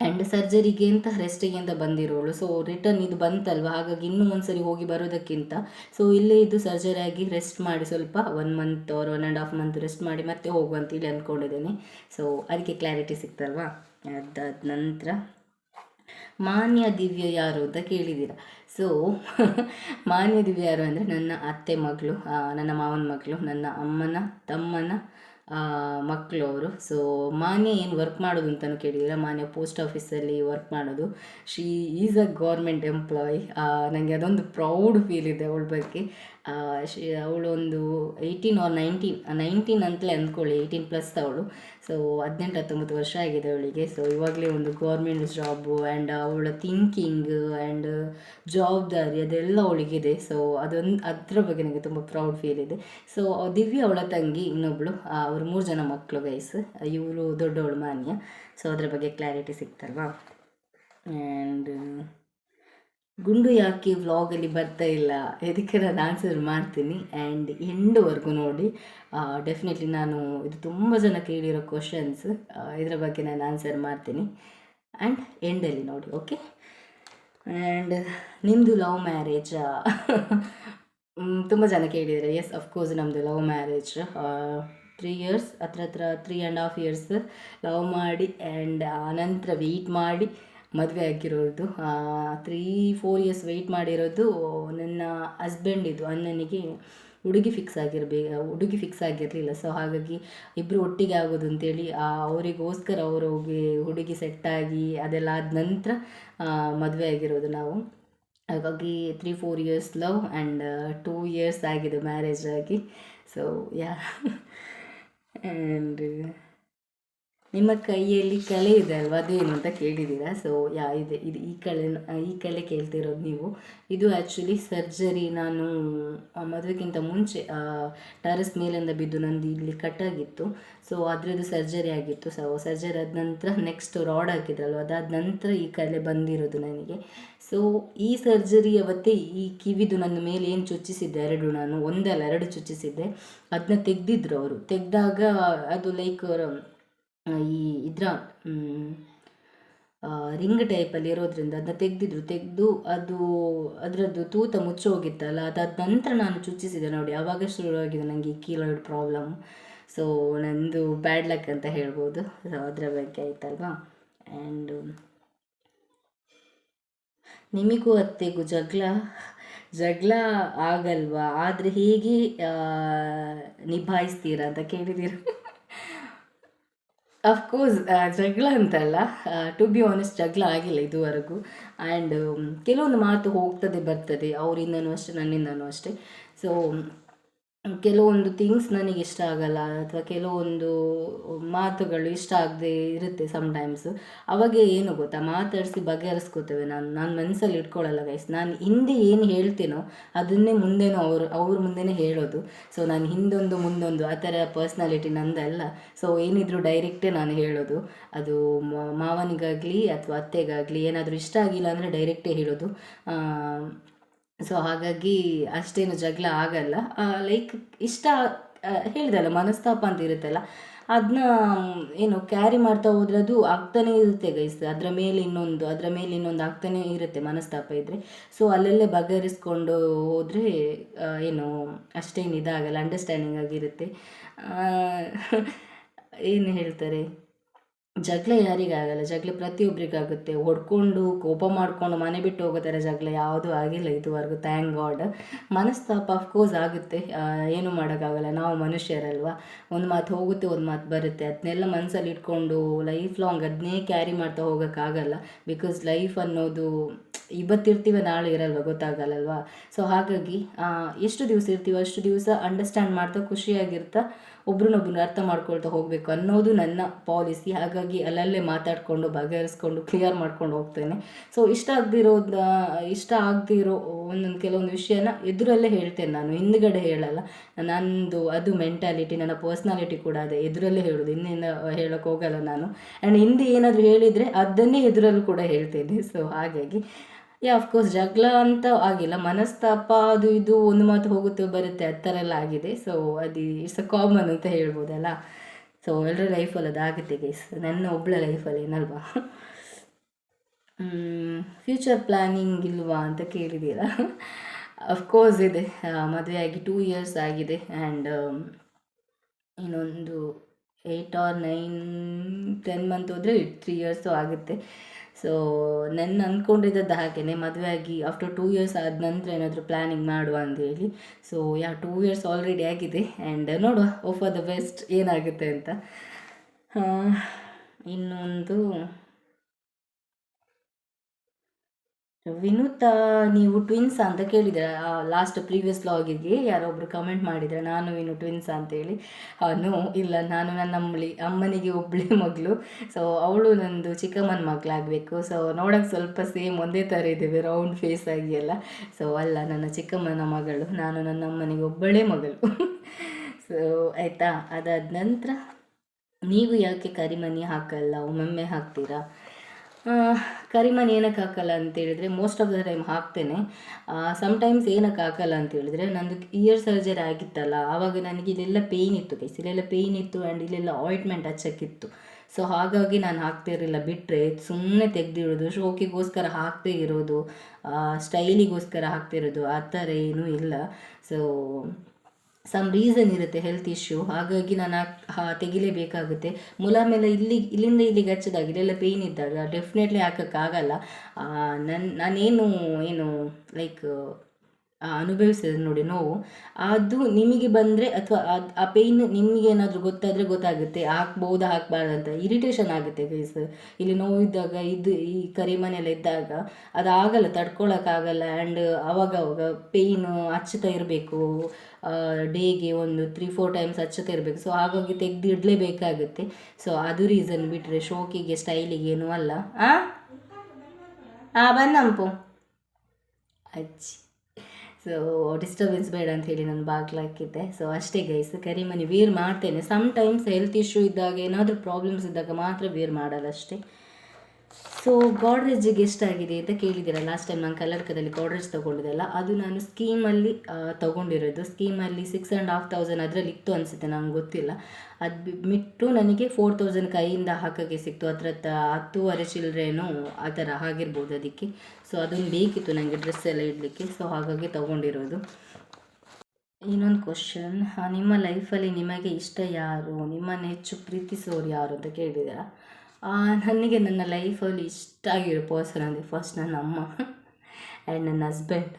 ಆ್ಯಂಡ್ ಸರ್ಜರಿಗೆ ಅಂತ ರೆಸ್ಟಿಗೆ ಅಂತ ಬಂದಿರೋಳು. ಸೊ ರಿಟರ್ನ್ ಇದು ಬಂತಲ್ವ? ಹಾಗಾಗಿ ಇನ್ನೂ ಒಂದ್ಸರಿ ಹೋಗಿ ಬರೋದಕ್ಕಿಂತ. ಸೊ ಇಲ್ಲೇ ಇದು ಸರ್ಜರಿ ಆಗಿ ರೆಸ್ಟ್ ಮಾಡಿ ಸ್ವಲ್ಪ one month or one and half month rest ಮಾಡಿ ಮತ್ತೆ ಹೋಗುವಂತ ಇಲ್ಲಿ ಅಂದ್ಕೊಂಡಿದ್ದೀನಿ ಸೊ ಅದಕ್ಕೆ ಕ್ಲಾರಿಟಿ ಸಿಕ್ತಲ್ವಾ? ಅದಾದ ನಂತರ. ಮಾನ್ಯ ದಿವ್ಯ ಯಾರು ಅಂತ ಕೇಳಿದ್ದೀರ? ಸೊ <laughs> ಮಾನ್ಯ ದಿವ್ಯ ಯಾರು ಅಂದರೆ ನನ್ನ ಅತ್ತೆ ಮಗಳು ನನ್ನ ಮಾವನ ಮಗಳು, ನನ್ನ ಅಮ್ಮನ, ತಮ್ಮನ ಮಕ್ಕಳು ಅವರು ಸೊ ಮಾನ್ಯ ಏನು ವರ್ಕ್ ಮಾಡೋದು ಅಂತಲೂ ಕೇಳಿದ್ದೀರ ಮಾನ್ಯ ಪೋಸ್ಟ್ ಆಫೀಸಲ್ಲಿ ವರ್ಕ್ ಮಾಡೋದು. She is a government employee ನನಗೆ ಅದೊಂದು ಪ್ರೌಡ್ ಫೀಲ್ ಇದೆ ಅವಳ ಬಗ್ಗೆ. ಶಿ ಅವಳೊಂದು ಏಯ್ಟೀನ್ ಆರ್ ನೈನ್ಟೀನ್ ನೈನ್ಟೀನ್ ಅಂತಲೇ ಅಂದ್ಕೊಳ್ಳಿ ಏಯ್ಟೀನ್ ಪ್ಲಸ್ ಅವಳು. ಸೊ ಹದಿನೆಂಟು, ಹತ್ತೊಂಬತ್ತು ವರ್ಷ ಆಗಿದೆ ಅವಳಿಗೆ. ಸೊ ಇವಾಗಲೇ ಒಂದು ಗೌರ್ಮೆಂಟ್ ಜಾಬು ಆ್ಯಂಡ್ ಅವಳ ಥಿಂಕಿಂಗ್ ಆ್ಯಂಡ್ ಜವಾಬ್ದಾರಿ ಅದೆಲ್ಲ ಅವಳಿಗಿದೆ. ಸೊ ಅದೊಂದು, ಅದರ ಬಗ್ಗೆ ನನಗೆ ತುಂಬ ಪ್ರೌಡ್ ಫೀಲ್ ಇದೆ. ಸೊ ದಿವ್ಯ ಅವಳ ತಂಗಿ ಇನ್ನೊಬ್ಬಳು ಅವರು ಮೂರು ಜನ ಮಕ್ಕಳು ವಯಸ್ಸು ಇವರು ದೊಡ್ಡವಳು ಮಾನ್ಯ. ಸೊ ಅದ್ರ ಬಗ್ಗೆ ಕ್ಲಾರಿಟಿ ಸಿಕ್ತಲ್ವಾ ಆ್ಯಂಡ್ ಗುಂಡು ಯಾಕೆ ವ್ಲಾಗಲ್ಲಿ ಬರ್ತಾ ಇಲ್ಲ? ಇದಕ್ಕೆ ನಾನು ಆನ್ಸರ್ ಮಾಡ್ತೀನಿ. ಆ್ಯಂಡ್ ಎಂಡ್ವರೆಗೂ ನೋಡಿ ಡೆಫಿನೆಟ್ಲಿ ನಾನು ಇದು ತುಂಬ ಜನ ಕೇಳಿರೋ ಕ್ವಶನ್ಸ್ ಇದರ ಬಗ್ಗೆ ನಾನು ಆನ್ಸರ್ ಮಾಡ್ತೀನಿ. ಆ್ಯಂಡ್ ಎಂಡಲ್ಲಿ ನೋಡಿ ಓಕೆ ಆ್ಯಂಡ್ ನಿಮ್ಮದು ಲವ್ ಮ್ಯಾರೇಜ್ ತುಂಬ ಜನ ಕೇಳಿದರೆ. ಎಸ್ ಅಫ್ಕೋರ್ಸ್ ನಮ್ಮದು ಲವ್ ಮ್ಯಾರೇಜ್ ತ್ರೀ ಇಯರ್ಸ್ ಹತ್ರ ಹತ್ರ three and half years love ಮಾಡಿ ಆ್ಯಂಡ್ ಆನಂತರ ವೆಯ್ಟ್ ಮಾಡಿ. ಮದುವೆ ಆಗಿರೋದು ತ್ರೀ ಫೋರ್ ಇಯರ್ಸ್ ವೆಯ್ಟ್ ಮಾಡಿರೋದು ನನ್ನ ಹಸ್ಬೆಂಡಿದು ಅಣ್ಣನಿಗೆ ಹುಡುಗಿ ಫಿಕ್ಸ್ ಆಗಿರ್ಬೇ, ಹುಡುಗಿ ಫಿಕ್ಸ್ ಆಗಿರಲಿಲ್ಲ. ಸೊ ಹಾಗಾಗಿ ಇಬ್ಬರು ಒಟ್ಟಿಗೆ ಆಗೋದು ಅಂತೇಳಿ ಅವರಿಗೋಸ್ಕರ ಅವರು ಹೋಗಿ ಹುಡುಗಿ ಸೆಟ್ಟಾಗಿ ಅದೆಲ್ಲ ಆದ ನಂತರ ಮದುವೆ ಆಗಿರೋದು ನಾವು. ಹಾಗಾಗಿ three four years love and two years ಆಗಿದೆ ಮ್ಯಾರೇಜ್ ಆಗಿ. ಸೊ ಯಾ ಆ್ಯಂಡ್ ನಿಮ್ಮ ಕೈಯಲ್ಲಿ ಕಲೆ ಇದೆ ಅಲ್ವಾ? ಅದೇನು ಅಂತ ಕೇಳಿದ್ದೀರಾ? ಸೊ ಯಾ, ಇದೆ, ಇದು ಈ ಕಲೆ ಈ ಕಲೆ ಕೇಳ್ತಿರೋದು ನೀವು. ಇದು ಆ್ಯಕ್ಚುಲಿ ಸರ್ಜರಿ ನಾನು ಮದುವೆಗಿಂತ ಮುಂಚೆ ಟೆರಸ್ ಮೇಲಿಂದ ಬಿದ್ದು ನಂದು ಇಲ್ಲಿ ಕಟ್ಟಾಗಿತ್ತು ಸೊ ಅದರದ್ದು ಸರ್ಜರಿ ಆಗಿತ್ತು. ಸೊ ಸರ್ಜರಿ ಆದ ನಂತರ ನೆಕ್ಸ್ಟ್ ರಾಡ್ ಹಾಕಿದ್ರಲ್ವ? ಅದಾದ ನಂತರ ಈ ಕಲೆ ಬಂದಿರೋದು ನನಗೆ. ಸೊ ಈ ಸರ್ಜರಿ ಅವತ್ತೇ ಈ ಕಿವಿದು ನನ್ನ ಮೇಲೆ ಏನು ಚುಚ್ಚಿಸಿದ್ದೆ? ಎರಡು ನಾನು, ಒಂದಲ್ಲ, ಎರಡು ಚುಚ್ಚಿಸಿದ್ದೆ. ಅದನ್ನ ತೆಗೆದಿದ್ರು ಅವರು. ತೆಗೆದಾಗ ಅದು ಲೈಕ್ ಈ ಇದರ ರಿಂಗ್ ಟೈಪಲ್ಲಿ ಇರೋದ್ರಿಂದ ಅದನ್ನ ತೆಗೆದಿದ್ರು, ತೆಗೆದು ಅದು ಅದರದ್ದು ತೂತ ಮುಚ್ಚೋಗಿತ್ತಲ್ಲ ಅದಾದ ನಂತರ ನಾನು ಚುಚ್ಚಿಸಿದೆ ನೋಡಿ ಆವಾಗ ಶುರುವಾಗಿದೆ ನನಗೆ ಈ ಕೀಲಾಯ್ಡ್ ಪ್ರಾಬ್ಲಮ್ ಸೊ ನಂದು ಬ್ಯಾಡ್ ಲಕ್ ಅಂತ ಹೇಳ್ಬೋದು. ಸೊ ಅದರ ಬಗ್ಗೆ ಆಯ್ತಲ್ವಾ? ಆ್ಯಂಡ್ ನಿಮಗೂ ಅತ್ತೆಗೂ ಜಗಳ ಜಗಳ ಆಗಲ್ವಾ? ಆದರೆ ಹೇಗೆ ನಿಭಾಯಿಸ್ತೀರಾ ಅಂತ ಕೇಳಿದ್ದೀರ ಅಫ್ಕೋರ್ಸ್ ಜಗಳ ಅಂತಲ್ಲ. ಟು ಬಿ ಆನೆಸ್ಟ್ ಜಗಳ ಆಗಿಲ್ಲ ಇದುವರೆಗೂ. ಆ್ಯಂಡ್ ಕೆಲವೊಂದು ಮಾತು ಹೋಗ್ತದೆ, ಬರ್ತದೆ. ಅವರಿಂದನೂ ಅಷ್ಟೇ, ನನ್ನಿಂದನೂ ಅಷ್ಟೇ. ಸೊ ಕೆಲವೊಂದು ಥಿಂಗ್ಸ್ ನನಗೆ ಇಷ್ಟ ಆಗಲ್ಲ, ಅಥವಾ ಕೆಲವೊಂದು ಮಾತುಗಳು ಇಷ್ಟ ಆಗದೆ ಇರುತ್ತೆ ಸಮ್ಟೈಮ್ಸ್ ಅವಾಗ ಏನು ಗೊತ್ತಾ? ಮಾತಾಡಿಸಿ ಬಗೆಹರಿಸ್ಕೋತೇವೆ ನಾನು ನಾನು ಮನಸ್ಸಲ್ಲಿ ಇಟ್ಕೊಳ್ಳಲ್ಲ ಗೈಸ್ ನಾನು ಹಿಂದೆ ಏನು ಹೇಳ್ತೀನೋ ಅದನ್ನೇ ಮುಂದೆನೋ ಅವರು, ಅವ್ರ ಮುಂದೆನೇ ಹೇಳೋದು. ಸೊ ನಾನು ಹಿಂದೊಂದು ಮುಂದೊಂದು, ಆ ಥರ ಪರ್ಸ್ನಾಲಿಟಿ ನಂದಲ್ಲ ಸೊ ಏನಿದ್ರು ಡೈರೆಕ್ಟೇ ನಾನು ಹೇಳೋದು. ಅದು ಮಾವನಿಗಾಗಲಿ ಅಥವಾ ಅತ್ತೆಗಾಗಲಿ ಏನಾದರೂ ಇಷ್ಟ ಆಗಿಲ್ಲ ಅಂದರೆ ಡೈರೆಕ್ಟೇ ಹೇಳೋದು. ಸೊ ಹಾಗಾಗಿ ಅಷ್ಟೇನು ಜಗಳ ಆಗಲ್ಲ. ಲೈಕ್ ಇಷ್ಟ ಹೇಳಿದಲ್ಲ, ಮನಸ್ತಾಪ ಅಂತ ಇರುತ್ತಲ್ಲ ಅದನ್ನ ಏನು ಕ್ಯಾರಿ ಮಾಡ್ತಾ ಹೋದ್ರೆ ಅದು ಆಗ್ತಾನೇ ಇರುತ್ತೆ ಗೈಸ್ ಅದರ ಮೇಲೆ ಇನ್ನೊಂದು, ಅದರ ಮೇಲೆ ಇನ್ನೊಂದು ಆಗ್ತಾನೇ ಇರುತ್ತೆ ಮನಸ್ತಾಪ ಇದ್ದರೆ ಸೊ ಅಲ್ಲಲ್ಲೇ ಬಗೆಹರಿಸ್ಕೊಂಡು ಹೋದರೆ ಏನು, ಅಷ್ಟೇನು ಇದಾಗಲ್ಲ ಅಂಡರ್ಸ್ಟ್ಯಾಂಡಿಂಗ್ ಆಗಿರುತ್ತೆ. <laughs> ಏನು ಹೇಳ್ತಾರೆ? ಜಗಳ ಯಾರಿಗಾಗಲ್ಲ ಜಗಳ ಪ್ರತಿಯೊಬ್ಬರಿಗಾಗುತ್ತೆ ಹೊಡ್ಕೊಂಡು, ಕೋಪ ಮಾಡಿಕೊಂಡು, ಮನೆ ಬಿಟ್ಟು ಹೋಗೋತಾರೆ ಜಗಳ ಯಾವುದೂ ಆಗಿಲ್ಲ ಇದುವರೆಗೂ ಥ್ಯಾಂಕ್ ಗಾಡ್ ಮನಸ್ತಾಪ ಅಫ್ಕೋರ್ಸ್ ಆಗುತ್ತೆ. ಏನು ಮಾಡೋಕ್ಕಾಗಲ್ಲ. ನಾವು ಮನುಷ್ಯರಲ್ವ? ಒಂದು ಮಾತು ಹೋಗುತ್ತೆ, ಒಂದು ಮಾತು ಬರುತ್ತೆ. ಅದನ್ನೆಲ್ಲ ಮನಸ್ಸಲ್ಲಿ ಇಟ್ಕೊಂಡು ಲೈಫ್ ಲಾಂಗ್ ಅದನ್ನೇ ಕ್ಯಾರಿ ಮಾಡ್ತಾ ಹೋಗೋಕ್ಕಾಗಲ್ಲ. ಬಿಕಾಸ್ ಲೈಫ್ ಅನ್ನೋದು ಇವತ್ತಿರ್ತೀವಿ, ನಾಳೆ ಇರಲ್ವ? ಗೊತ್ತಾಗಲ್ಲಲ್ವ? ಸೊ ಹಾಗಾಗಿ ಎಷ್ಟು ದಿವಸ ಇರ್ತೀವೋ ಅಷ್ಟು ದಿವಸ ಅಂಡರ್ಸ್ಟ್ಯಾಂಡ್ ಮಾಡ್ತಾ ಖುಷಿಯಾಗಿರ್ತಾ ಒಬ್ರನ್ನೊಬ್ರನ್ನ ಅರ್ಥ ಮಾಡ್ಕೊಳ್ತಾ ಹೋಗಬೇಕು ಅನ್ನೋದು ನನ್ನ ಪಾಲಿಸಿ. ಹಾಗಾಗಿ ಅಲ್ಲಲ್ಲೇ ಮಾತಾಡಿಕೊಂಡು, ಬಗೆಹರಿಸ್ಕೊಂಡು ಕ್ಲಿಯರ್ ಮಾಡ್ಕೊಂಡು ಹೋಗ್ತೇನೆ. ಸೊ ಇಷ್ಟ ಆಗದಿರೋದ ಇಷ್ಟ ಆಗದಿರೋ ಒಂದೊಂದು ಕೆಲವೊಂದು ವಿಷಯನ ಎದುರಲ್ಲೇ ಹೇಳ್ತೇನೆ ನಾನು. ಹಿಂದ್ಗಡೆ ಹೇಳಲ್ಲ. ನಂದು, ಅದು ಮೆಂಟಾಲಿಟಿ ನನ್ನ ಪರ್ಸ್ನಾಲಿಟಿ ಕೂಡ ಅದೇ. ಎದುರಲ್ಲೇ ಹೇಳೋದು. ಇನ್ನೇನು ಹೇಳೋಕೆ ಹೋಗಲ್ಲ ನಾನು. ಆ್ಯಂಡ್ ಹಿಂದೆ ಏನಾದರೂ ಹೇಳಿದರೆ ಅದನ್ನೇ ಎದುರಲ್ಲೂ ಕೂಡ ಹೇಳ್ತೇನೆ ಸೊ ಹಾಗಾಗಿ ಯಾ ಅಫ್ಕೋರ್ಸ್ ಜಗಳ ಅಂತ ಆಗಿಲ್ಲ. ಮನಸ್ತಾಪ, ಅದು ಇದು ಒಂದು ಮಾತು ಹೋಗುತ್ತೆ, ಬರುತ್ತೆ, ಆ ಥರ ಎಲ್ಲ ಆಗಿದೆ. ಸೊ ಅದು ಇಟ್ಸ್ ಅ ಕಾಮನ್ ಅಂತ ಹೇಳ್ಬೋದಲ್ಲ? ಸೊ ಎಲ್ಲರ ಲೈಫಲ್ಲಿ ಅದಾಗುತ್ತೆ ಗೈಸ್ ನನ್ನ ಒಬ್ಬಳ ಲೈಫಲ್ಲಿ ಏನಲ್ವಾ? ಫ್ಯೂಚರ್ ಪ್ಲ್ಯಾನಿಂಗ್ ಇಲ್ವಾ ಅಂತ ಕೇಳಿದ್ದೀರಾ ಅಫ್ಕೋರ್ಸ್ ಇದೆ. ಮದುವೆ ಆಗಿ ಟೂ ಇಯರ್ಸ್ ಆಗಿದೆ. ಆ್ಯಂಡ್ ಇನ್ನೊಂದು eight or nine ten month ಹೋದರೆ ತ್ರೀ ಇಯರ್ಸು ಆಗುತ್ತೆ. ಸೊ ನನ್ನ ಅಂದ್ಕೊಂಡಿದ್ದದ್ದು ಹಾಗೆಯೇ ಮದುವೆ ಆಗಿ ಆಫ್ಟರ್ ಟೂ ಇಯರ್ಸ್ ಆದ ನಂತರ ಏನಾದರೂ ಪ್ಲ್ಯಾನಿಂಗ್ ಮಾಡುವ ಹೇಳಿ. So yeah two years already ಆಗಿದೆ ಆ್ಯಂಡ್ ನೋಡುವ ಓ ದ ಬೆಸ್ಟ್ ಏನಾಗುತ್ತೆ ಅಂತ. ಇನ್ನೊಂದು ವಿನೂತ, ನೀವು ಟ್ವಿನ್ಸ್ ಅಂತ ಕೇಳಿದ್ರೆ ಲಾಸ್ಟ್ ಪ್ರೀವಿಯಸ್ ಲಾಗಿಗೆ ಯಾರೊಬ್ಬರು ಕಮೆಂಟ್ ಮಾಡಿದ್ರೆ ನಾನು ವಿನು ಟ್ವಿನ್ಸ್ ಅಂತೇಳಿ ಅವನು ಇಲ್ಲ, ನಾನು ನನ್ನ ಅಮ್ಮಳಿ, ಅಮ್ಮನಿಗೆ ಒಬ್ಬಳೇ ಮಗಳು. ಸೊ ಅವಳು ನಂದು ಚಿಕ್ಕಮ್ಮನ ಮಗಳಾಗಬೇಕು. ಸೊ ನೋಡೋಕೆ ಸ್ವಲ್ಪ ಸೇಮ್ ಒಂದೇ ಥರ ಇದ್ದೇವೆ ರೌಂಡ್ ಫೇಸ್ ಆಗಿ ಎಲ್ಲ. ಸೊ ಅಲ್ಲ, ನನ್ನ ಚಿಕ್ಕಮ್ಮನ ಮಗಳು, ನಾನು ನನ್ನ ಅಮ್ಮನಿಗೆ ಒಬ್ಬಳೇ ಮಗಳು. <laughs> ಸೊ ಆಯಿತಾ? ಅದಾದ ನಂತರ, ನೀವು ಯಾಕೆ ಕರಿಮನಿ ಹಾಕಲ್ಲ, ಒಮ್ಮೊಮ್ಮೆ ಹಾಕ್ತೀರಾ? ಕರಿಮನಿ ಏನಕ್ಕೆ ಹಾಕಲ್ಲ ಅಂತೇಳಿದರೆ ಮೋಸ್ಟ್ ಆಫ್ ದ ಟೈಮ್ ಹಾಕ್ತೇನೆ. ಸಮ್ಟೈಮ್ಸ್ ಏನಕ್ಕೆ ಹಾಕಲ್ಲ ಅಂತೇಳಿದರೆ ನನ್ನದು ನಂದು ಇಯರ್ ಸರ್ಜರಿ ಆಗಿತ್ತಲ್ಲ, ಆವಾಗ ನನಗೆ ಇಲ್ಲೆಲ್ಲ ಪೇಯ್ನ್ ಇತ್ತು ಕೈಸ್ ಇಲ್ಲೆಲ್ಲ ಪೇಯ್ನ್ ಇತ್ತು ಆ್ಯಂಡ್ ಇಲ್ಲೆಲ್ಲ ಆಯಿಂಟ್ಮೆಂಟ್ ಹಚ್ಚಕ್ಕಿತ್ತು. ಸೊ ಹಾಗಾಗಿ ನಾನು ಹಾಕ್ತಿರಲಿಲ್ಲ ಬಿಟ್ಟರೆ ಸುಮ್ಮನೆ ತೆಗೆದಿಡೋದು ಶೋಕಿಗೋಸ್ಕರ ಹಾಕ್ತೇ ಇರೋದು ಸ್ಟೈಲಿಗೋಸ್ಕರ ಹಾಕ್ತಿರೋದು ಆ ಥರ ಏನೂ ಇಲ್ಲ. ಸೊ ಸಮ್ ರೀಸನ್ ಇರುತ್ತೆ ಹೆಲ್ತ್ ಇಶ್ಯೂ ಹಾಗಾಗಿ ನಾನು ಹಾ ತೆಗಿಲೇಬೇಕಾಗುತ್ತೆ ಮುಲಾಮೆಲ್ಲ ಇಲ್ಲಿ, ಇಲ್ಲಿಂದ ಇಲ್ಲಿಗೆ ಹಚ್ಚಿದಾಗ ಇಲ್ಲೆಲ್ಲ ಪೇಯ್ನ್ ಇದ್ದಾಗ ಡೆಫಿನೆಟ್ಲಿ ಹಾಕೋಕ್ಕಾಗಲ್ಲ. ನನ್ನ ನಾನೇನು, ಏನು ಲೈಕ್ ಅನುಭವಿಸಿದೆ ನೋಡಿ ನೋವು. ಅದು ನಿಮಗೆ ಬಂದರೆ ಅಥವಾ ಅದು, ಆ ಪೇಯ್ನ್ ನಿಮಗೆ ಏನಾದರೂ ಗೊತ್ತಾದರೆ ಗೊತ್ತಾಗುತ್ತೆ. ಹಾಕ್ಬೋದಾ, ಹಾಕ್ಬಾರ್ದು ಅಂತ ಇರಿಟೇಷನ್ ಆಗುತ್ತೆ ಗೈಸ್ ಇಲ್ಲಿ ನೋವಿದ್ದಾಗ ಇದು ಈ ಕರಿಮನೆಲ್ಲ ಇದ್ದಾಗ ಅದಾಗಲ್ಲ, ತಡ್ಕೊಳಕ್ಕಾಗಲ್ಲ. ಆ್ಯಂಡ್ ಅವಾಗ ಅವಾಗ ಪೇಯ್ನು ಹಚ್ಚುತ್ತಾ ಇರಬೇಕು. ಡೇಗೆ ಒಂದು ತ್ರೀ ಫೋರ್ ಟೈಮ್ಸ್ ಹಚ್ಚುತ್ತಾ ಇರಬೇಕು. ಸೊ ಹಾಗಾಗಿ ತೆಗೆದು ಇಡಲೇಬೇಕಾಗುತ್ತೆ. ಸೊ ಅದು ರೀಸನ್ ಬಿಟ್ಟರೆ ಶೋಕಿಗೆ ಸ್ಟೈಲಿಗೆ ಏನೂ ಅಲ್ಲ. ಆ? ಆ, ಬನ್ನಂಪು. ಅಜ್ಜಿ ಸೊ ಡಿಸ್ಟರ್ಬೆನ್ಸ್ ಬೇಡ ಅಂತ ಹೇಳಿ ನಾನು ಬಾಗ್ಲು ಹಾಕಿದ್ದೆ ಸೊ ಅಷ್ಟೇ ಗೈಸ್ ಕರಿಮನಿ ವೇರ್ ಮಾಡ್ತೇನೆ. ಸಮ್ ಟೈಮ್ಸ್ ಹೆಲ್ತ್ ಇಶ್ಯೂ ಇದ್ದಾಗ, ಏನಾದರೂ ಪ್ರಾಬ್ಲಮ್ಸ್ ಇದ್ದಾಗ ಮಾತ್ರ ವೇರ್ ಮಾಡಲ್ಲ ಅಷ್ಟೇ. ಸೊ ಗಾಡ್ರೇಜಿಗೆ ಎಷ್ಟಾಗಿದೆ ಅಂತ ಕೇಳಿದ್ದೀರ? ಲಾಸ್ಟ್ ಟೈಮ್ ನಾನು ಕಲರ್ಕದಲ್ಲಿ ಗಾಡ್ರೇಜ್ ತೊಗೊಂಡಿದ್ದೆಲ್ಲ ಅದು ನಾನು ಸ್ಕೀಮಲ್ಲಿ ತೊಗೊಂಡಿರೋದು. ಸ್ಕೀಮಲ್ಲಿ ಸಿಕ್ಸ್ ಆ್ಯಂಡ್ ಹಾಫ್ ತೌಸಂಡ್ ಅದರಲ್ಲಿ ಇತ್ತು ಅನಿಸುತ್ತೆ, ನಂಗೆ ಗೊತ್ತಿಲ್ಲ. ಅದು ಬಿಟ್ಟು ನನಗೆ ಫೋರ್ ತೌಸಂಡ್ ಕೈಯಿಂದ ಹಾಕೋಕ್ಕೆ ಸಿಕ್ತು. ಅದರ ಹತ್ತೂವರೆ ಚಿಲ್ಲರೆನೋ ಆ ಥರ ಆಗಿರ್ಬೋದು ಅದಕ್ಕೆ. ಸೊ ಅದೊಂದು ಬೇಕಿತ್ತು ನನಗೆ ಡ್ರೆಸ್ ಎಲ್ಲ ಇಡಲಿಕ್ಕೆ. ಸೊ ಹಾಗಾಗಿ ತೊಗೊಂಡಿರೋದು. ಇನ್ನೊಂದು ಕ್ವಶನ್ ನಿಮ್ಮ ಲೈಫಲ್ಲಿ ನಿಮಗೆ ಇಷ್ಟ ಯಾರು? ನಿಮ್ಮನ್ನು ಹೆಚ್ಚು ಪ್ರೀತಿಸೋರು ಯಾರು ಅಂತ ಕೇಳಿದ್ದೀರಾ? ನನಗೆ ನನ್ನ ಲೈಫಲ್ಲಿ ಇಷ್ಟ ಆಗಿರೋ ಪರ್ಸನ್ ಅಂದರೆ ಫಸ್ಟ್ ನನ್ನ ಅಮ್ಮ ಆ್ಯಂಡ್ ನನ್ನ ಹಸ್ಬೆಂಡ್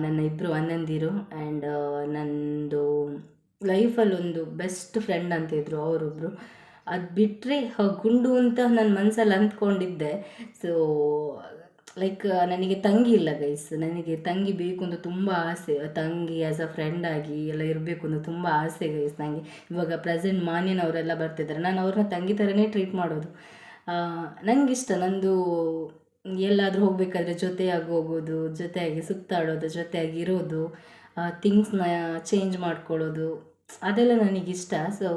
ನನ್ನ ಇಬ್ಬರು ಅಣ್ಣಂದಿರು ಆ್ಯಂಡ್ ನನ್ನದು ಲೈಫಲ್ಲಿ ಒಂದು ಬೆಸ್ಟ್ ಫ್ರೆಂಡ್ ಅಂತ ಇದ್ದರು ಅವರೊಬ್ಬರು ಅದು ಬಿಟ್ಟರೆ ಗುಂಡು ಅಂತ ನನ್ನ ಮನಸ್ಸಲ್ಲಿ ಅಂದ್ಕೊಂಡಿದ್ದೆ. ಸೊ ಲೈಕ್ ನನಗೆ ತಂಗಿ ಇಲ್ಲ ಗೈಸ್ ನನಗೆ ತಂಗಿ ಬೇಕು ಅಂತ ತುಂಬ ಆಸೆ. ತಂಗಿ ಆ್ಯಸ್ ಅ ಫ್ರೆಂಡ್ ಆಗಿ ಎಲ್ಲ ಇರಬೇಕು ಅಂತ ತುಂಬ ಆಸೆ ಗೈಸ್ ನನಗೆ ಇವಾಗ ಪ್ರೆಸೆಂಟ್ ಮಾನ್ಯನವರೆಲ್ಲ ಬರ್ತಿದ್ದಾರೆ ನಾನು ಅವ್ರನ್ನ ತಂಗಿ ಥರನೇ ಟ್ರೀಟ್ ಮಾಡೋದು. ನನಗೆ ಇಷ್ಟ ನಂದು ಎಲ್ಲಾದರೂ ಹೋಗಬೇಕಾದ್ರೆ ಜೊತೆಯಾಗಿ ಹೋಗೋದು, ಜೊತೆಯಾಗಿ ಸುತ್ತಾಡೋದು, ಜೊತೆಯಾಗಿ ಇರೋದು ಥಿಂಗ್ಸ್ನ ಚೇಂಜ್ ಮಾಡ್ಕೊಳ್ಳೋದು, ಅದೆಲ್ಲ ನನಗಿಷ್ಟ. ಸೊ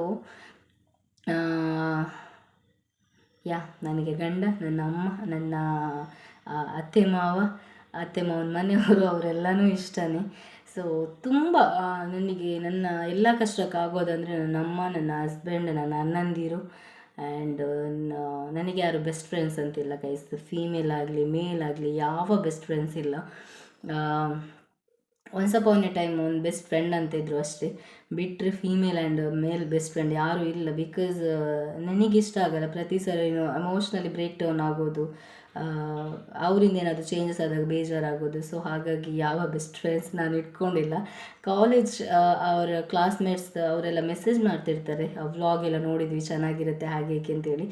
ಯಾ, ನನಗೆ ಗಂಡ, ನನ್ನ ಅಮ್ಮ, ನನ್ನ ಅತ್ತೆ ಮಾವ, ಅತ್ತೆ ಮಾವನ ಮನೆಯವರು ಅವರೆಲ್ಲನೂ ಇಷ್ಟನೇ. ಸೊ ತುಂಬ ನನಗೆ ನನ್ನ ಎಲ್ಲ ಕಷ್ಟಕ್ಕಾಗೋದಂದರೆ ನನ್ನ ಅಮ್ಮ, ನನ್ನ ಹಸ್ಬೆಂಡ್ ನನ್ನ ಅಣ್ಣಂದಿರು ಆ್ಯಂಡ್ ನನಗೆ ಯಾರು ಬೆಸ್ಟ್ ಫ್ರೆಂಡ್ಸ್ ಅಂತಿಲ್ಲ ಗೈಸ್ ಫೀಮೇಲ್ ಆಗಲಿ ಮೇಲ್ ಆಗಲಿ, ಯಾವ ಬೆಸ್ಟ್ ಫ್ರೆಂಡ್ಸ್ ಇಲ್ಲ. ಒನ್ಸ್ ಅಪಾನ್ ಎ ಟೈಮ್ ಒಂದು ಬೆಸ್ಟ್ ಫ್ರೆಂಡ್ ಅಂತ ಇದ್ರು ಅಷ್ಟೇ. ಬಿಟ್ಟರೆ female and male best friend ಯಾರೂ ಇಲ್ಲ ಬಿಕಾಸ್ ನನಗಿಷ್ಟ ಆಗಲ್ಲ. ಪ್ರತಿ ಸರಿ ಎಮೋಷ್ನಲಿ ಬ್ರೇಕ್ ಡೌನ್ ಆಗೋದು ಅವರಿಂದ ಏನಾದರೂ ಚೇಂಜಸ್ ಆದಾಗ ಬೇಜಾರಾಗೋದು. ಸೊ ಹಾಗಾಗಿ ಯಾವ ಬೆಸ್ಟ್ ಫ್ರೆಂಡ್ಸ್ ನಾನು ಇಟ್ಕೊಂಡಿಲ್ಲ. ಕಾಲೇಜ್ ಅವರ ಕ್ಲಾಸ್ಮೇಟ್ಸ್ ಅವರೆಲ್ಲ ಮೆಸೇಜ್ ಮಾಡ್ತಿರ್ತಾರೆ. ವ್ಲಾಗ್ ಎಲ್ಲ ನೋಡಿದ್ವಿ, ಚೆನ್ನಾಗಿರುತ್ತೆ ಹಾಗೆ ಹೇಗೆ ಅಂತೇಳಿ.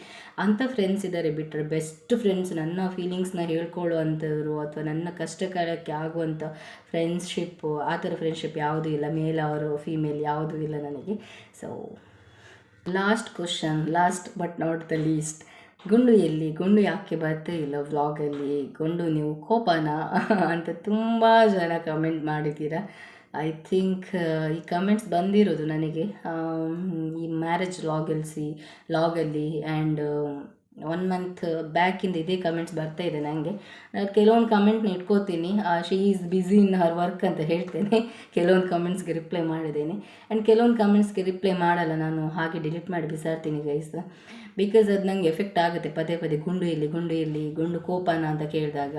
ಅಂಥ ಫ್ರೆಂಡ್ಸ್ ಇದ್ದಾರೆ ಬಿಟ್ಟರೆ ಬೆಸ್ಟ್ ಫ್ರೆಂಡ್ಸ್ ನನ್ನ ಫೀಲಿಂಗ್ಸ್ನ ಹೇಳ್ಕೊಳ್ಳುವಂಥವ್ರು ಅಥವಾ ನನ್ನ ಕಷ್ಟಕಾಲಕ್ಕೆ ಆಗುವಂಥ ಫ್ರೆಂಡ್ಶಿಪ್ಪು ಆ ಥರ ಫ್ರೆಂಡ್ಶಿಪ್ ಯಾವುದೂ ಇಲ್ಲ. ಮೇಲ್ ಅವರು ಫೀಮೇಲ್ ಯಾವುದೂ ಇಲ್ಲ ನನಗೆ. So last question last but not the least Gundu ಎಲ್ಲಿ, ಗುಂಡು ಯಾಕೆ ಬರ್ತಾ ಇಲ್ಲ ವ್ಲಾಗಲ್ಲಿ ಗುಂಡು ನೀವು ಕೋಪನ? <laughs> ಅಂತ ತುಂಬ ಜನ ಕಮೆಂಟ್ ಮಾಡಿದ್ದೀರಾ. ಐ ಥಿಂಕ್ ಈ ಕಮೆಂಟ್ಸ್ ಬಂದಿರೋದು ನನಗೆ. ಈ ಮ್ಯಾರೇಜ್ ಲಾಗಲ್ಸಿ ಲಾಗಲ್ಲಿ ಆ್ಯಂಡ್ ಒನ್ ಮಂತ್ ಬ್ಯಾಕಿಂದ ಇದೇ ಕಮೆಂಟ್ಸ್ ಬರ್ತಾ ಇದೆ ನನಗೆ ನಾನು ಕೆಲವೊಂದು ಕಮೆಂಟ್ನ ಇಟ್ಕೋತೀನಿ. She is busy in her work ಅಂತ ಹೇಳ್ತೇನೆ. ಕೆಲವೊಂದು ಕಮೆಂಟ್ಸ್ಗೆ ರಿಪ್ಲೈ ಮಾಡಿದ್ದೇನೆ. ಆ್ಯಂಡ್ ಕೆಲವೊಂದು ಕಮೆಂಟ್ಸ್ಗೆ ರಿಪ್ಲೈ ಮಾಡಲ್ಲ ನಾನು. ಹಾಗೆ ಡಿಲೀಟ್ ಮಾಡಿ ಬಿಸಾಡ್ತೀನಿ ಗೈಸ್ ಬಿಕಾಸ್ ಅದು ನಂಗೆ ಎಫೆಕ್ಟ್ ಆಗುತ್ತೆ. ಪದೇ ಪದೇ ಗುಂಡು ಇಲ್ಲಿ ಗುಂಡು ಇಲ್ಲಿ, ಗುಂಡು ಕೋಪನ ಅಂತ ಕೇಳಿದಾಗ.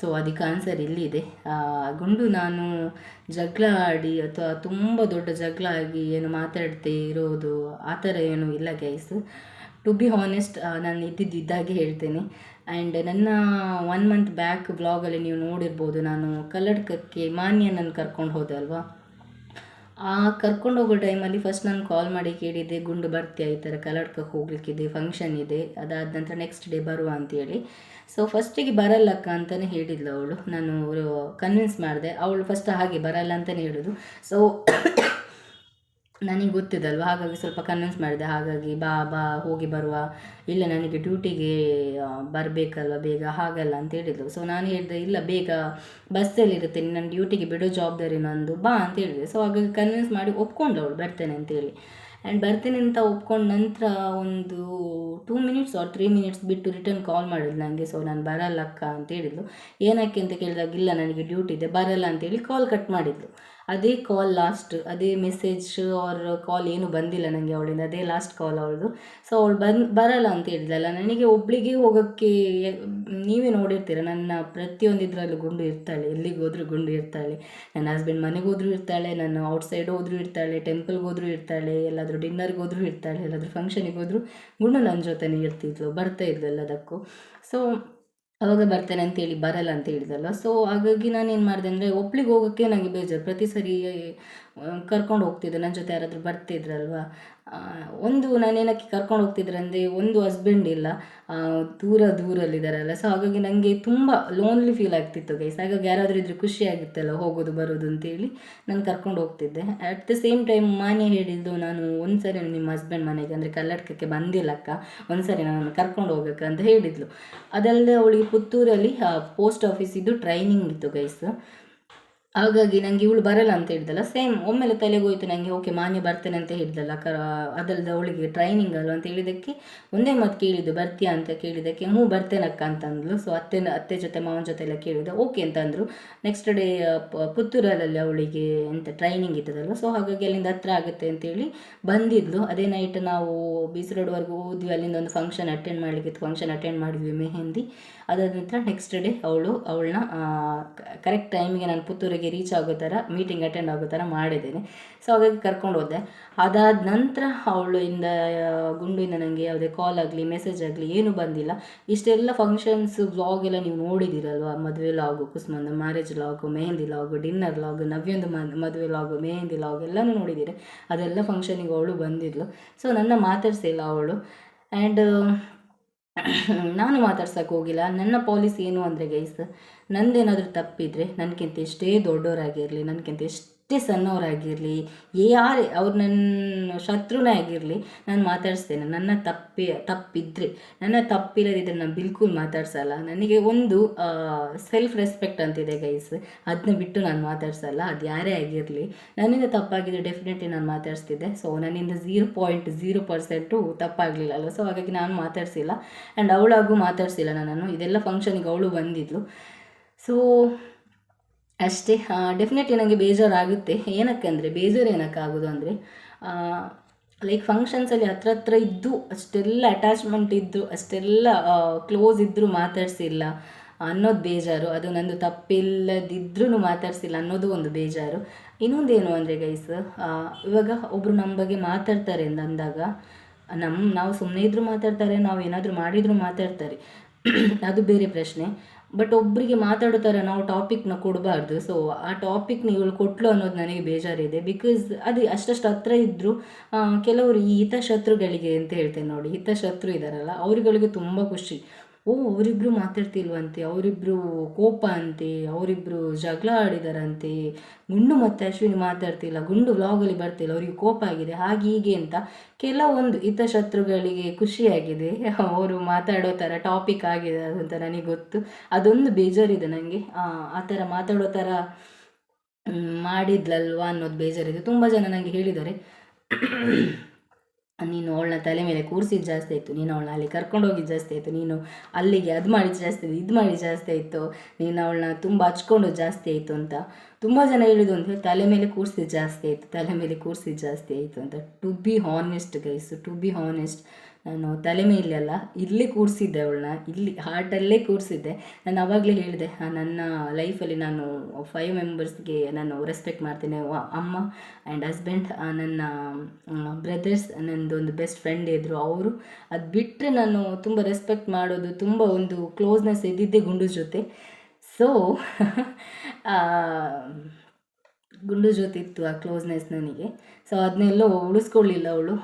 ಸೊ ಅದಕ್ಕೆ ಆನ್ಸರ್ ಇಲ್ಲಿದೆ. ಗುಂಡು ನಾನು ಜಗಳ ಆಡಿ ಅಥವಾ ತುಂಬ ದೊಡ್ಡ ಜಗಳ ಆಗಿ ಏನು ಮಾತಾಡ್ತೇ ಇರೋದು ಆ ಥರ ಏನೂ ಇಲ್ಲ ಗೈಸ್ ಟು ಬಿ ಹಾನೆಸ್ಟ್ ನಾನು ಇದ್ದಿದ್ದು ಇದ್ದಾಗೆ ಹೇಳ್ತೇನೆ. ಆ್ಯಂಡ್ ನನ್ನ ಒನ್ ಮಂತ್ ಬ್ಯಾಕ್ ಬ್ಲಾಗಲ್ಲಿ ನೀವು ನೋಡಿರ್ಬೋದು. ನಾನು ಕಲ್ಲಡ್ಕಕ್ಕೆ ಮಾನ್ಯನನ್ನು ಕರ್ಕೊಂಡು ಹೋದೆ ಅಲ್ವಾ? ಆ ಕರ್ಕೊಂಡು ಹೋಗೋ ಟೈಮಲ್ಲಿ ಫಸ್ಟ್ ನಾನು ಕಾಲ್ ಮಾಡಿ ಕೇಳಿದ್ದೆ, ಗುಂಡು ಬರ್ತೀಯಾ ಈ ಥರ ಕಲ್ಲಡ್ಕಕ್ಕೆ ಹೋಗ್ಲಿಕ್ಕಿದೆ ಫಂಕ್ಷನ್ ಇದೆ, ಅದಾದ ನಂತರ ನೆಕ್ಸ್ಟ್ ಡೇ ಬರುವ ಅಂತೇಳಿ ಸೊ ಫಸ್ಟಿಗೆ ಬರಲ್ಲಕ್ಕ ಅಂತಲೇ ಹೇಳಿದ್ಲು ಅವಳು. ನಾನು ಕನ್ವಿನ್ಸ್ ಮಾಡಿದೆ, ಅವಳು ಫಸ್ಟ್ ಹಾಗೆ ಬರಲ್ಲ ಅಂತಲೇ ಹೇಳೋದು. ಸೊ ನನಗೆ ಗೊತ್ತಿದ್ದಲ್ವ? ಹಾಗಾಗಿ ಸ್ವಲ್ಪ ಕನ್ವಿನ್ಸ್ ಮಾಡಿದೆ. ಹಾಗಾಗಿ ಬಾ ಬಾ, ಹೋಗಿ ಬರುವ. ಇಲ್ಲ, ನನಗೆ ಡ್ಯೂಟಿಗೆ ಬರಬೇಕಲ್ವ ಬೇಗ? ಹಾಗಲ್ಲ ಅಂತ ಹೇಳಿದ್ಲು ಸೊ ನಾನು ಹೇಳಿದೆ, ಇಲ್ಲ, ಬೇಗ ಬಸ್ಸಲ್ಲಿ ಇರುತ್ತೆ. ನನ್ನ ಡ್ಯೂಟಿಗೆ ಬಿಡೋ ಜವಾಬ್ದಾರಿ ನಂದು. ಬಾ ಅಂತ ಹೇಳಿದೆ. ಸೊ ಹಾಗಾಗಿ ಕನ್ವಿನ್ಸ್ ಮಾಡಿ ಒಪ್ಕೊಂಡು ಅವಳು. ಬರ್ತೇನೆ ಅಂತೇಳಿ ಆ್ಯಂಡ್ ಬರ್ತೀನಿ ಅಂತ ಒಪ್ಕೊಂಡ ನಂತರ ಒಂದು two minutes or three minutes ಬಿಟ್ಟು ರಿಟರ್ನ್ ಕಾಲ್ ಮಾಡಿದ್ಲು ನನಗೆ ಸೊ ನಾನು ಬರಲ್ಲಕ್ಕ ಅಂತ ಹೇಳಿದ್ಲು. ಏನಕ್ಕೆ ಅಂತ ಕೇಳಿದಾಗ, ಇಲ್ಲ, ನನಗೆ ಡ್ಯೂಟಿ ಇದೆ. ಬರಲ್ಲ ಅಂತೇಳಿ ಕಾಲ್ ಕಟ್ ಮಾಡಿದ್ಲು. ಅದೇ ಕಾಲ್ ಲಾಸ್ಟ್ ಅದೇ ಮೆಸೇಜ್ ಅವ್ರ ಕಾಲ್ ಏನು ಬಂದಿಲ್ಲ ನನಗೆ ಅವಳಿಂದ, ಅದೇ ಲಾಸ್ಟ್ ಕಾಲ್ ಅವಳದು. ಸೊ ಅವಳು ಬಂದು, ಬರಲ್ಲ ಅಂತ ಹೇಳಿದಲ್ಲ ನನಗೆ ಒಬ್ಳಿಗೆ ಹೋಗೋಕ್ಕೆ, ನೀವೇ ನೋಡಿರ್ತೀರ, ನನ್ನ ಪ್ರತಿಯೊಂದು ಗುಂಡು ಇರ್ತಾಳೆ, ಎಲ್ಲಿಗೆ ಹೋದ್ರೂ ಗುಂಡು ಇರ್ತಾಳೆ, ನನ್ನ ಹಸ್ಬೆಂಡ್ ಮನೆಗೆ ಹೋದ್ರೂ ಇರ್ತಾಳೆ ನಾನು ಔಟ್ಸೈಡ್ ಹೋದ್ರೂ ಇರ್ತಾಳೆ ಟೆಂಪಲ್ಗೆ ಹೋದ್ರೂ ಇರ್ತಾಳೆ, ಎಲ್ಲಾದರೂ ಡಿನ್ನರ್ಗೆ ಹೋದ್ರೂ ಇರ್ತಾಳೆ, ಎಲ್ಲಾದರೂ ಫಂಕ್ಷನಿಗೆ ಹೋದ್ರೂ ಗುಂಡು ನನ್ನ ಜೊತೆನೇ ಇರ್ತಿದ್ಲು, ಬರ್ತಾ ಇದ್ಲು ಎಲ್ಲದಕ್ಕೂ ಸೊ ಅವಾಗ ಬರ್ತೇನೆ ಅಂತೇಳಿ ಬರಲ್ಲ ಅಂತ ಹೇಳಿದಲ್ಲ ಸೊ ಹಾಗಾಗಿ ನಾನು ಏನು ಮಾಡಿದೆ ಅಂದರೆ ಒಬ್ಳಿಗೆ ಹೋಗೋಕ್ಕೆ ನನಗೆ ಬೇಜಾರು. ಪ್ರತಿ ಸರಿ ಕರ್ಕೊಂಡು ಹೋಗ್ತಿದ್ದೆ. ನನ್ನ ಜೊತೆ ಯಾರಾದರೂ ಬರ್ತಿದ್ರಲ್ವ? ಒಂದು ನಾನೇನಕ್ಕೆ ಕರ್ಕೊಂಡು ಹೋಗ್ತಿದ್ರೆ ಅಂದರೆ ಒಂದು ಹಸ್ಬೆಂಡ್ ಇಲ್ಲ ದೂರ ದೂರಲ್ಲಿದ್ದಾರಲ್ಲ. ಸೊ ಹಾಗಾಗಿ ನನಗೆ ತುಂಬ ಲೋನ್ಲಿ ಫೀಲ್ ಆಗ್ತಿತ್ತು ಗೈಸ್ ಹಾಗಾಗಿ ಯಾರಾದರೂ ಇದ್ರೆ ಖುಷಿ ಹೋಗೋದು ಬರೋದು ಅಂತೇಳಿ ನಾನು ಕರ್ಕೊಂಡು ಹೋಗ್ತಿದ್ದೆ. ಅಟ್ ದ ಸೇಮ್ ಟೈಮ್ ಮಾನೆ ಹೇಳಿದ್ದು ನಾನು ಒಂದು ಸರಿ ನಿಮ್ಮ ಹಸ್ಬೆಂಡ್ ಮನೆಗೆ, ಅಂದರೆ ಕರ್ನಾಟಕಕ್ಕೆ ಬಂದಿಲ್ಲಕ್ಕ ಒಂದು ಸರಿ ನಾನು ಕರ್ಕೊಂಡು ಹೋಗಕ್ಕೆ ಅಂತ ಹೇಳಿದ್ಲು. ಅದಲ್ಲದೆ ಅವಳಿಗೆ ಪುತ್ತೂರಲ್ಲಿ ಪೋಸ್ಟ್ ಆಫೀಸಿದ್ದು ಟ್ರೈನಿಂಗ್ ಇತ್ತು ಗೈಸ್ ಹಾಗಾಗಿ ನನಗೆ ಇವಳು ಬರಲ್ಲ ಅಂತ ಹೇಳಿದಲ್ಲ ಸೇಮ್ ಒಮ್ಮೆಲೆ ತಲೆಗೆ ಹೋಯ್ತು ನನಗೆ ಓಕೆ ಮಾನ್ಯ ಬರ್ತೇನೆ ಅಂತ ಹೇಳಿದಲ್ಲ, ಕರ ಅದಲ್ಲದೆ ಅವಳಿಗೆ ಟ್ರೈನಿಂಗ್ ಅಲ್ವ ಅಂತ ಹೇಳಿದ್ದಕ್ಕೆ ಒಂದೇ ಮಾತು ಕೇಳಿದ್ದು, ಬರ್ತೀಯಾ ಅಂತ ಕೇಳಿದ್ದಕ್ಕೆ ಹ್ಞೂ, ಬರ್ತೇನಕ್ಕ ಅಂತ ಅಂದ್ಲು ಸೊ ಅತ್ತೆ ಅತ್ತೆ ಜೊತೆ, ಮಾವನ ಜೊತೆ ಎಲ್ಲ ಕೇಳಿದೆ ಓಕೆ ಅಂತ ಅಂದರು ನೆಕ್ಸ್ಟ್ ಡೇ ಪುತ್ತೂರಲ್ಲಿ ಅವಳಿಗೆ ಅಂತ ಟ್ರೈನಿಂಗ್ ಇದ್ದದಲ್ವ ಸೊ ಹಾಗಾಗಿ ಅಲ್ಲಿಂದ ಹತ್ರ ಆಗುತ್ತೆ ಅಂತೇಳಿ ಬಂದಿದ್ಲು. ಅದೇ ನೈಟ್ ನಾವು ಬೀಚ್ ರೋಡ್ವರೆಗೂ ಹೋದ್ವಿ ಅಲ್ಲಿಂದ ಒಂದು ಫಂಕ್ಷನ್ ಅಟೆಂಡ್ ಮಾಡಲಿಕ್ಕೆ ಫಂಕ್ಷನ್ ಅಟೆಂಡ್ ಮಾಡಿದ್ವಿ, ಮೆಹೆಂದಿ. ಅದಾದ ನಂತರ ನೆಕ್ಸ್ಟ್ ಡೇ ಅವಳು, ಅವಳನ್ನ ಕರೆಕ್ಟ್ ಟೈಮಿಗೆ ನಾನು ಪುತ್ತೂರಿಗೆ ರೀಚ್ ಆಗೋ ಥರ ಮೀಟಿಂಗ್ ಅಟೆಂಡ್ ಆಗೋ ಥರ ಮಾಡಿದ್ದೇನೆ. ಸೊ ಹಾಗಾಗಿ ಕರ್ಕೊಂಡು ಹೋದೆ. ಅದಾದ ನಂತರ ಅವಳು ಇಂದ ಆ, ಗುಂಡಿಂದ ನನಗೆ ಯಾವುದೇ ಕಾಲ್ ಆಗಲಿ ಮೆಸೇಜ್ ಆಗಲಿ ಏನೂ ಬಂದಿಲ್ಲ. ಇಷ್ಟೆಲ್ಲ ಫಂಕ್ಷನ್ಸ್ ವ್ಲಾಗ್ ಎಲ್ಲ ನೀವು ನೋಡಿದ್ದೀರಲ್ವ? ಮದುವೆ ಲಾಗು ಕುಸ್ಮಂದ marriage log mehndi log dinner log ನವ್ಯೊಂದು ಮದುವೆ ಲಾಗು ಮೆಹಂದಿ ಲಾಗ್ ಎಲ್ಲನೂ ನೋಡಿದ್ದೀರಿ. ಅದೆಲ್ಲ ಫಂಕ್ಷನಿಗೆ ಅವಳು ಬಂದಿದ್ಲು. ಸೊ ನನ್ನ ಮಾತಾಡ್ಸಿಲ್ಲ ಅವಳು. ಆ್ಯಂಡ್ ನಾನು ಮಾತಾಡ್ಸೋಕೆ ಹೋಗಿಲ್ಲ. ನನ್ನ ಪಾಲಿಸಿ ಏನು ಅಂದರೆ ಗೈಸ್ ನಂದೇನಾದರೂ ತಪ್ಪಿದರೆ ನನಗಿಂತ ಎಷ್ಟೇ ದೊಡ್ಡವರಾಗಿರಲಿ ನನಗಿಂತ ಎಷ್ಟೇ ಸಣ್ಣವರಾಗಿರಲಿ ಯಾರು ಅವ್ರು ನನ್ನ ಶತ್ರುನೇ ಆಗಿರಲಿ, ನಾನು ಮಾತಾಡಿಸ್ತೇನೆ. ನನ್ನ ತಪ್ಪಿ, ತಪ್ಪಿದ್ರೆ, ನನ್ನ ತಪ್ಪಿಲ್ಲದಿದ್ದರೆ ನಾನು ಬಿಲ್ಕುಲ್ ಮಾತಾಡ್ಸಲ್ಲ. ನನಗೆ ಒಂದು ಸೆಲ್ಫ್ ರೆಸ್ಪೆಕ್ಟ್ ಅಂತಿದೆ ಗೈಸ್ ಅದನ್ನ ಬಿಟ್ಟು ನಾನು ಮಾತಾಡ್ಸಲ್ಲ. ಅದು ಯಾರೇ ಆಗಿರಲಿ. ನನ್ನಿಂದ ತಪ್ಪಾಗಿದ್ದರೆ ಡೆಫಿನೆಟ್ಲಿ ನಾನು ಮಾತಾಡಿಸ್ತಿದ್ದೆ. ಸೊ ನನ್ನಿಂದ ಝೀರೋ ಪಾಯಿಂಟ್ ಝೀರೋ ಪರ್ಸೆಂಟು ತಪ್ಪಾಗಲಿಲ್ಲ ಅಲ್ವ ಸೊ ಹಾಗಾಗಿ ನಾನು ಮಾತಾಡಿಸಿಲ್ಲ. ಆ್ಯಂಡ್ ಅವಳಾಗೂ ಮಾತಾಡಿಸಿಲ್ಲ ನನ್ನನ್ನು. ಇದೆಲ್ಲ ಫಂಕ್ಷನಿಗೆ ಅವಳು ಬಂದಿದ್ಲು. ಸೊ ಅಷ್ಟೇ. ಡೆಫಿನೆಟ್ಲಿ ನನಗೆ ಬೇಜಾರಾಗುತ್ತೆ. ಏನಕ್ಕೆ ಅಂದರೆ, ಬೇಜಾರು ಏನಕ್ಕೆ ಆಗೋದು ಅಂದರೆ ಲೈಕ್ ಫಂಕ್ಷನ್ಸಲ್ಲಿ ಹತ್ರ ಹತ್ರ ಇದ್ದು, ಅಷ್ಟೆಲ್ಲ ಅಟ್ಯಾಚ್ಮೆಂಟ್ ಇದ್ದು, ಅಷ್ಟೆಲ್ಲ ಕ್ಲೋಸ್ ಇದ್ದರೂ ಮಾತಾಡಿಸಿಲ್ಲ ಅನ್ನೋದು ಬೇಜಾರು. ಅದು ನಂದು ತಪ್ಪಿಲ್ಲದಿದ್ರೂ ಮಾತಾಡಿಸಿಲ್ಲ ಅನ್ನೋದು ಒಂದು ಬೇಜಾರು. ಇನ್ನೊಂದೇನು ಅಂದರೆ ಗೈಸ್ ಇವಾಗ ಒಬ್ಬರು ನಮ್ಮ ಬಗ್ಗೆ ಮಾತಾಡ್ತಾರೆ ಅಂದಾಗ ನಮ್ಮ ನಾವು ಸುಮ್ಮನೆ ಇದ್ದರೂ ಮಾತಾಡ್ತಾರೆ, ನಾವು ಏನಾದರೂ ಮಾಡಿದರೂ ಮಾತಾಡ್ತಾರೆ. ಅದು ಬೇರೆ ಪ್ರಶ್ನೆ. ಬಟ್ ಒಬ್ಬರಿಗೆ ಮಾತಾಡೋ ಥರ ನಾವು ಟಾಪಿಕ್ನ ಕೊಡಬಾರ್ದು. ಸೊ ಆ ಟಾಪಿಕ್ ಇವಳು ಕೊಟ್ಲು ಅನ್ನೋದು ನನಗೆ ಬೇಜಾರಿದೆ. ಬಿಕಾಸ್ ಅದು ಅಷ್ಟಷ್ಟು ಹತ್ರ ಇದ್ದರೂ ಕೆಲವರು ಈ ಹಿತಶತ್ರುಗಳಿಗೆ ಅಂತ ಹೇಳ್ತೇನೆ ನೋಡಿ, ಹಿತಶತ್ರು ಇದ್ದಾರಲ್ಲ ಅವರುಗಳಿಗೆ ತುಂಬ ಖುಷಿ. ಓ, ಅವರಿಬ್ರು ಮಾತಾಡ್ತಿಲ್ವಂತೆ, ಅವರಿಬ್ರು ಕೋಪ ಅಂತೆ, ಅವರಿಬ್ರು ಜಗಳ ಆಡಿದಾರಂತೆ. ಗುಂಡು ಮತ್ತು ಅಶ್ವಿನಿ ಮಾತಾಡ್ತಿಲ್ಲ, ಗುಂಡು ವ್ಲಾಗಲ್ಲಿ ಬರ್ತಿಲ್ಲ, ಅವರಿಗೆ ಕೋಪ ಆಗಿದೆ, ಹಾಗೆ ಹೀಗೆ ಅಂತ. ಕೆಲವೊಂದು ಹಿತಶತ್ರುಗಳಿಗೆ ಖುಷಿಯಾಗಿದೆ. ಅವರು ಮಾತಾಡೋ ಥರ ಟಾಪಿಕ್ ಆಗಿದೆ ಅಂತ ನನಗೆ ಗೊತ್ತು. ಅದೊಂದು ಬೇಜಾರಿದೆ ನನಗೆ ಆ ಥರ ಮಾತಾಡೋ ಥರ ಮಾಡಿದ್ಲಲ್ವಾ ಅನ್ನೋದು ಬೇಜಾರಿದೆ. ತುಂಬ ಜನ ನನಗೆ ಹೇಳಿದ್ದಾರೆ. ನೀನು ಅವಳನ್ನ ತಲೆ ಮೇಲೆ ಕೂರಿಸಿದ್ದು ಜಾಸ್ತಿ ಆಯಿತು. ನೀನು ಅವಳನ್ನ ಅಲ್ಲಿ ಕರ್ಕೊಂಡು ಹೋಗಿದ್ದು ಜಾಸ್ತಿ ಆಯಿತು. ನೀನು ಅಲ್ಲಿಗೆ ಅದು ಮಾಡಿದ ಜಾಸ್ತಿ ಆಯಿತು, ಇದು ಮಾಡಿ ಜಾಸ್ತಿ ಆಯಿತು. ನೀನು ಅವಳನ್ನ ತುಂಬ ಹಚ್ಕೊಂಡು ಜಾಸ್ತಿ ಆಯಿತು ಅಂತ ತುಂಬ ಜನ ಹೇಳಿದ್ದು ಅಂದರೆ ತಲೆ ಮೇಲೆ ಕೂರಿಸಿದ್ದು ಜಾಸ್ತಿ ಆಯಿತು, ತಲೆ ಮೇಲೆ ಕೂರಿಸಿದ್ದು ಜಾಸ್ತಿ ಆಯಿತು ಅಂತ. To be honest guys to be honest ನಾನು ತಲೆ ಮೇಲೆ ಅಲ್ಲ ಇಲ್ಲಿ ಕೂರಿಸಿದ್ದೆ ಅವಳನ್ನ, ಇಲ್ಲಿ ಹಾರ್ಟಲ್ಲೇ ಕೂರಿಸಿದ್ದೆ. ನಾನು ಆವಾಗಲೇ ಹೇಳಿದೆ ನನ್ನ ಲೈಫಲ್ಲಿ ನಾನು ಫೈವ್ ಮೆಂಬರ್ಸ್ಗೆ ನಾನು ರೆಸ್ಪೆಕ್ಟ್ ಮಾಡ್ತೇನೆ ಅಮ್ಮ ಆ್ಯಂಡ್ ಹಸ್ಬೆಂಡ್ ನನ್ನ ಬ್ರದರ್ಸ್ ನನ್ನದು ಒಂದು ಬೆಸ್ಟ್ ಫ್ರೆಂಡ್ ಇದ್ದರು ಅವರು. ಅದು ಬಿಟ್ಟರೆ ನಾನು ತುಂಬ ರೆಸ್ಪೆಕ್ಟ್ ಮಾಡೋದು, ತುಂಬ ಒಂದು ಕ್ಲೋಸ್ನೆಸ್ ಇದ್ದಿದ್ದೆ ಗುಂಡು ಜೊತೆ. ಸೊ <laughs> ಗುಂಡು ಜೊತೆ ಇತ್ತು ಆ ಕ್ಲೋಸ್ನೆಸ್ ನನಗೆ. ಸೊ ಅದನ್ನೆಲ್ಲ ಉಳಿಸ್ಕೊಳ್ಳಿಲ್ಲ ಅವಳು.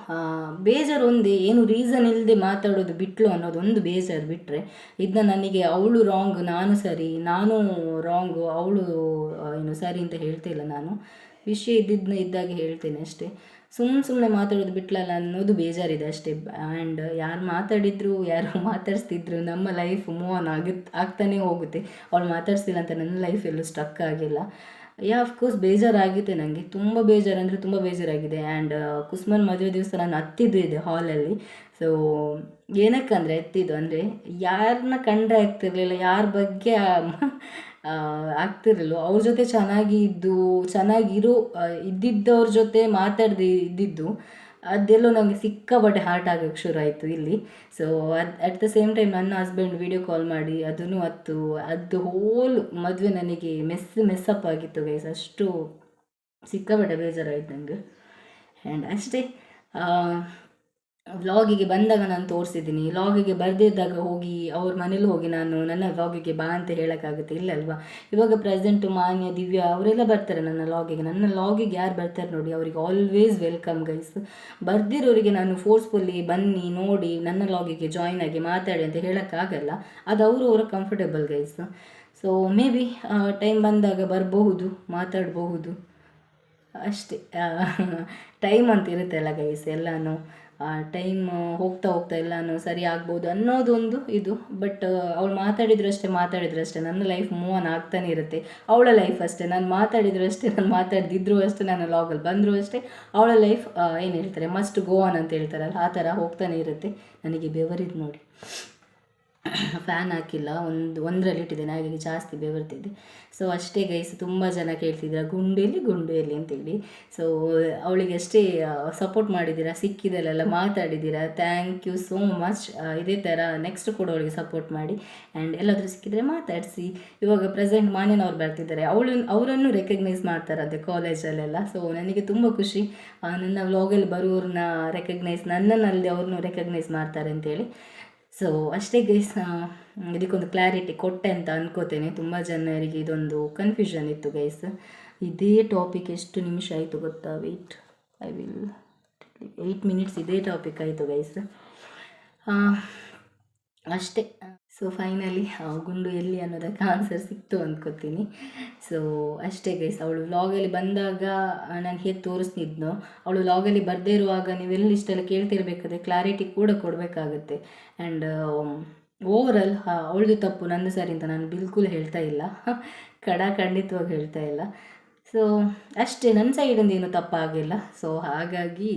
ಬೇಜಾರು ಒಂದೇ ಏನು ರೀಸನ್ ಇಲ್ಲದೆ ಮಾತಾಡೋದು ಬಿಟ್ಲು ಅನ್ನೋದು ಒಂದು ಬೇಜಾರು ಬಿಟ್ಟರೆ ಇದನ್ನ ನನಗೆ ಅವಳು ರಾಂಗ್ ನಾನು ಸರಿ, ನಾನು ರಾಂಗು ಅವಳು ಏನು ಸರಿ ಅಂತ ಹೇಳ್ತಿಲ್ಲ ನಾನು. ವಿಷಯ ಇದ್ದಿದ್ದನ್ನ ಇದ್ದಾಗ ಹೇಳ್ತೇನೆ ಅಷ್ಟೇ. ಸುಮ್ಮನೆ ಸುಮ್ಮನೆ ಮಾತಾಡೋದು ಬಿಟ್ಲಲ್ಲ ಅನ್ನೋದು ಬೇಜಾರಿದೆ ಅಷ್ಟೇ. ಆ್ಯಂಡ್ ಯಾರು ಮಾತಾಡಿದ್ರು, ಯಾರು <laughs> ಮಾತಾಡಿಸ್ತಿದ್ರು, ನಮ್ಮ ಲೈಫ್ ಮೂವ್ ಆನ್ ಆಗುತ್ತೆ ಆಗ್ತಾನೆ ಹೋಗುತ್ತೆ. ಅವಳು ಮಾತಾಡಿಸ್ತಿಲ್ಲ ಅಂತ ನನ್ನ ಲೈಫ್ ಎಲ್ಲೂ ಸ್ಟಕ್ ಆಗಿಲ್ಲ. ಯಾ ಅಫ್ಕೋರ್ಸ್ ಬೇಜಾರಾಗಿದೆ ನನಗೆ ತುಂಬ ಬೇಜಾರು ಅಂದರೆ ತುಂಬ ಬೇಜಾರಾಗಿದೆ. ಆ್ಯಂಡ್ ಕುಸ್ಮನ್ ಮದುವೆ ದಿವಸ ನಾನು ಹತ್ತಿದ್ದು ಇದೆ ಹಾಲಲ್ಲಿ ಸೊ ಏನಕ್ಕಂದರೆ ಎತ್ತಿದ್ದು ಅಂದರೆ ಯಾರನ್ನ ಕಂಡ ಆಗ್ತಿರ್ಲಿಲ್ಲ, ಯಾರ ಬಗ್ಗೆ ಆಗ್ತಿರಲಿಲ್ಲ ಅವ್ರ ಜೊತೆ ಚೆನ್ನಾಗಿ ಇದ್ದು, ಚೆನ್ನಾಗಿರೋ ಇದ್ದಿದ್ದವ್ರ ಜೊತೆ ಮಾತಾಡದೆ ಇದ್ದಿದ್ದು ಅದೆಲ್ಲೋ ನನಗೆ ಸಿಕ್ಕಾಪಟ್ಟೆ ಹಾರ್ಟ್ ಆಗೋಕ್ಕೆ ಶುರು ಆಯಿತು ಇಲ್ಲಿ. ಸೊ ಅದು ಅಟ್ ದ ಸೇಮ್ ಟೈಮ್ ನನ್ನ ಹಸ್ಬೆಂಡ್ ವೀಡಿಯೋ ಕಾಲ್ ಮಾಡಿ ಅದನ್ನು ಅತ್ತು ಅದು ಹೋಲ್ ಮದುವೆ ನನಗೆ ಮೆಸ್ ಮೆಸ್ಸಪ್ ಆಗಿತ್ತು ಗೈಸ್ ಅಷ್ಟು ಸಿಕ್ಕಾಪಟ್ಟೆ ಬೇಜಾರಾಯಿತು ನನಗೆ ಆ್ಯಂಡ್ ಅಷ್ಟೇ ವ್ಲಾಗಿಗೆ ಬಂದಾಗ ನಾನು ತೋರಿಸಿದ್ದೀನಿ. ವ್ಲಾಗಿಗೆ ಬರ್ದಿದ್ದಾಗ ಹೋಗಿ ಅವ್ರ ಮನೇಲಿ ಹೋಗಿ ನಾನು ನನ್ನ ವ್ಲಾಗಿಗೆ ಬಾ ಅಂತ ಹೇಳೋಕ್ಕಾಗುತ್ತೆ ಇಲ್ಲಲ್ವಾ ಇವಾಗ ಪ್ರೆಸೆಂಟು ಮಾನ್ಯ, ದಿವ್ಯಾ ಅವರೆಲ್ಲ ಬರ್ತಾರೆ ನನ್ನ ಲಾಗಿಗೆ ನನ್ನ ಲಾಗಿಗೆ ಯಾರು ಬರ್ತಾರೆ ನೋಡಿ, ಅವ್ರಿಗೆ ಆಲ್ವೇಸ್ ವೆಲ್ಕಮ್ ಗೈಸ್ ಬರ್ದಿರೋರಿಗೆ ನಾನು ಫೋರ್ಸ್ಫುಲ್ಲಿ ಬನ್ನಿ, ನೋಡಿ, ನನ್ನ ಲಾಗಿಗೆ ಜಾಯ್ನ್ ಆಗಿ ಮಾತಾಡಿ ಅಂತ ಹೇಳೋಕ್ಕಾಗಲ್ಲ. ಅದು ಅವರು ಅವರ comfortable guys so maybe time ಬಂದಾಗ ಬರಬಹುದು, ಮಾತಾಡಬಹುದು. ಅಷ್ಟೇ. ಟೈಮ್ <laughs> ಅಂತ ಇರುತ್ತೆ ಅಲ್ಲ ಗೈಸ್ ಎಲ್ಲನೂ. ಟೈಮ್ ಹೋಗ್ತಾ ಹೋಗ್ತಾ ಎಲ್ಲನೂ ಸರಿ ಆಗ್ಬೋದು ಅನ್ನೋದೊಂದು ಇದು. ಬಟ್ ಅವಳು ಮಾತಾಡಿದ್ರು ಅಷ್ಟೇ ಮಾತಾಡಿದ್ರು ಅಷ್ಟೇ. ನನ್ನ ಲೈಫ್ ಮೂವ್ ಆನ್ ಆಗ್ತಾನೆ ಇರುತ್ತೆ. ಅವಳ ಲೈಫ್ ಅಷ್ಟೇ. ನಾನು ಮಾತಾಡಿದ್ರು ಅಷ್ಟೇ, ನಾನು ಮಾತಾಡ್ದಿದ್ರು ಅಷ್ಟೇ, ನಾನು ಲಾಗಲ್ಲಿ ಬಂದರೂ ಅಷ್ಟೇ. ಅವಳ ಲೈಫ್ ಏನು ಹೇಳ್ತಾರೆ? ಮಸ್ಟ್ ಗೋ ಆನ್ ಅಂತ ಹೇಳ್ತಾರಲ್ಲ, ಆ ಥರ ಹೋಗ್ತಾನೆ ಇರುತ್ತೆ. ನನಗೆ ಬೆವರಿದ್ದು ನೋಡಿ. <coughs> ಫ್ಯಾನ್ ಹಾಕಿಲ್ಲ. ಒಂದು, ಒಂದರಲ್ಲಿ ಇಟ್ಟಿದ್ದೇನೆ. ಹಾಗಾಗಿ ಜಾಸ್ತಿ ಬೆವರ್ತಿದ್ದೆ. ಸೊ ಅಷ್ಟೇ ಗೈಸ್ ತುಂಬ ಜನ ಕೇಳ್ತಿದ್ದೀರ ಗುಂಡೇಲಿ ಗುಂಡೇಲಿ ಅಂತೇಳಿ. ಸೊ ಅವಳಿಗೆ ಅಷ್ಟೇ ಸಪೋರ್ಟ್ ಮಾಡಿದ್ದೀರಾ ಸಿಕ್ಕಿದಲ್ಲೆಲ್ಲ ಮಾತಾಡಿದ್ದೀರಾ ಥ್ಯಾಂಕ್ ಯು ಸೋ ಮಚ್ ಇದೇ ಥರ ನೆಕ್ಸ್ಟ್ ಕೂಡ ಅವಳಿಗೆ ಸಪೋರ್ಟ್ ಮಾಡಿ. ಆ್ಯಂಡ್ ಎಲ್ಲಾದರೂ ಸಿಕ್ಕಿದರೆ ಮಾತಾಡಿಸಿ. ಇವಾಗ ಪ್ರೆಸೆಂಟ್ ಮಾನ್ಯನವ್ರು ಬರ್ತಿದ್ದಾರೆ. ಅವಳು, ಅವರನ್ನು ರೆಕಗ್ನೈಸ್ ಮಾಡ್ತಾರೆ ಅದೇ ಕಾಲೇಜಲ್ಲೆಲ್ಲ ಸೊ ನನಗೆ ತುಂಬ ಖುಷಿ. ನನ್ನ ವ್ಲಾಗಲ್ಲಿ ಬರೋರನ್ನ ರೆಕಗ್ನೈಸ್ ನನ್ನನ್ನಲ್ಲಿ ಅವ್ರನ್ನೂ ರೆಕಗ್ನೈಸ್ ಮಾಡ್ತಾರೆ ಅಂತೇಳಿ. ಸೊ ಅಷ್ಟೇ ಗೈಸ್ ಇದಕ್ಕೊಂದು ಕ್ಲಾರಿಟಿ ಕೊಟ್ಟೆ ಅಂತ ಅನ್ಕೋತೇನೆ. ತುಂಬ ಜನರಿಗೆ ಇದೊಂದು ಕನ್ಫ್ಯೂಷನ್ ಇತ್ತು ಗೈಸ್ ಇದೇ ಟಾಪಿಕ್ ಎಷ್ಟು ನಿಮಿಷ ಆಯಿತು ಗೊತ್ತಾ? Wait I will eight minutes ಇದೇ ಟಾಪಿಕ್ ಆಯಿತು ಗೈಸ್ ಅಷ್ಟೇ. ಸೊ ಫೈನಲಿ <laughs> ಗುಂಡು ಎಲ್ಲಿ ಅನ್ನೋದಕ್ಕೆ ಆನ್ಸರ್ ಸಿಕ್ತು ಅಂದ್ಕೋತೀನಿ ಸೊ ಅಷ್ಟೇ ಗೈಸ್ ಅವಳು ವ್ಲಾಗಲ್ಲಿ ಬಂದಾಗ ನಾನು ಹೇಗೆ ತೋರಿಸ್ತಿದ್ನೋ, ಅವಳು ವ್ಲಾಗಲ್ಲಿ ಬರದೇ ಇರುವಾಗ ನೀವೆಲ್ಲ ಇಷ್ಟೆಲ್ಲ ಕೇಳ್ತಿರ್ಬೇಕಾದ್ರೆ ಕ್ಲಾರಿಟಿ ಕೂಡ ಕೊಡಬೇಕಾಗುತ್ತೆ. ಆ್ಯಂಡ್ ಓವರಲ್ ಅವಳದು ತಪ್ಪು ನಂದು ಸರಿ ಅಂತ ನಾನು ಬಿಲ್ಕುಲ್ ಹೇಳ್ತಾ ಇಲ್ಲ. <laughs> ಕಡ ಖಂಡಿತವಾಗಿ ಹೇಳ್ತಾ ಇಲ್ಲ. ಸೊ ಅಷ್ಟೇ ನನ್ನ ಸೈಡಿಂದ ಏನು ತಪ್ಪಾಗಿಲ್ಲ. ಸೊ ಹಾಗಾಗಿ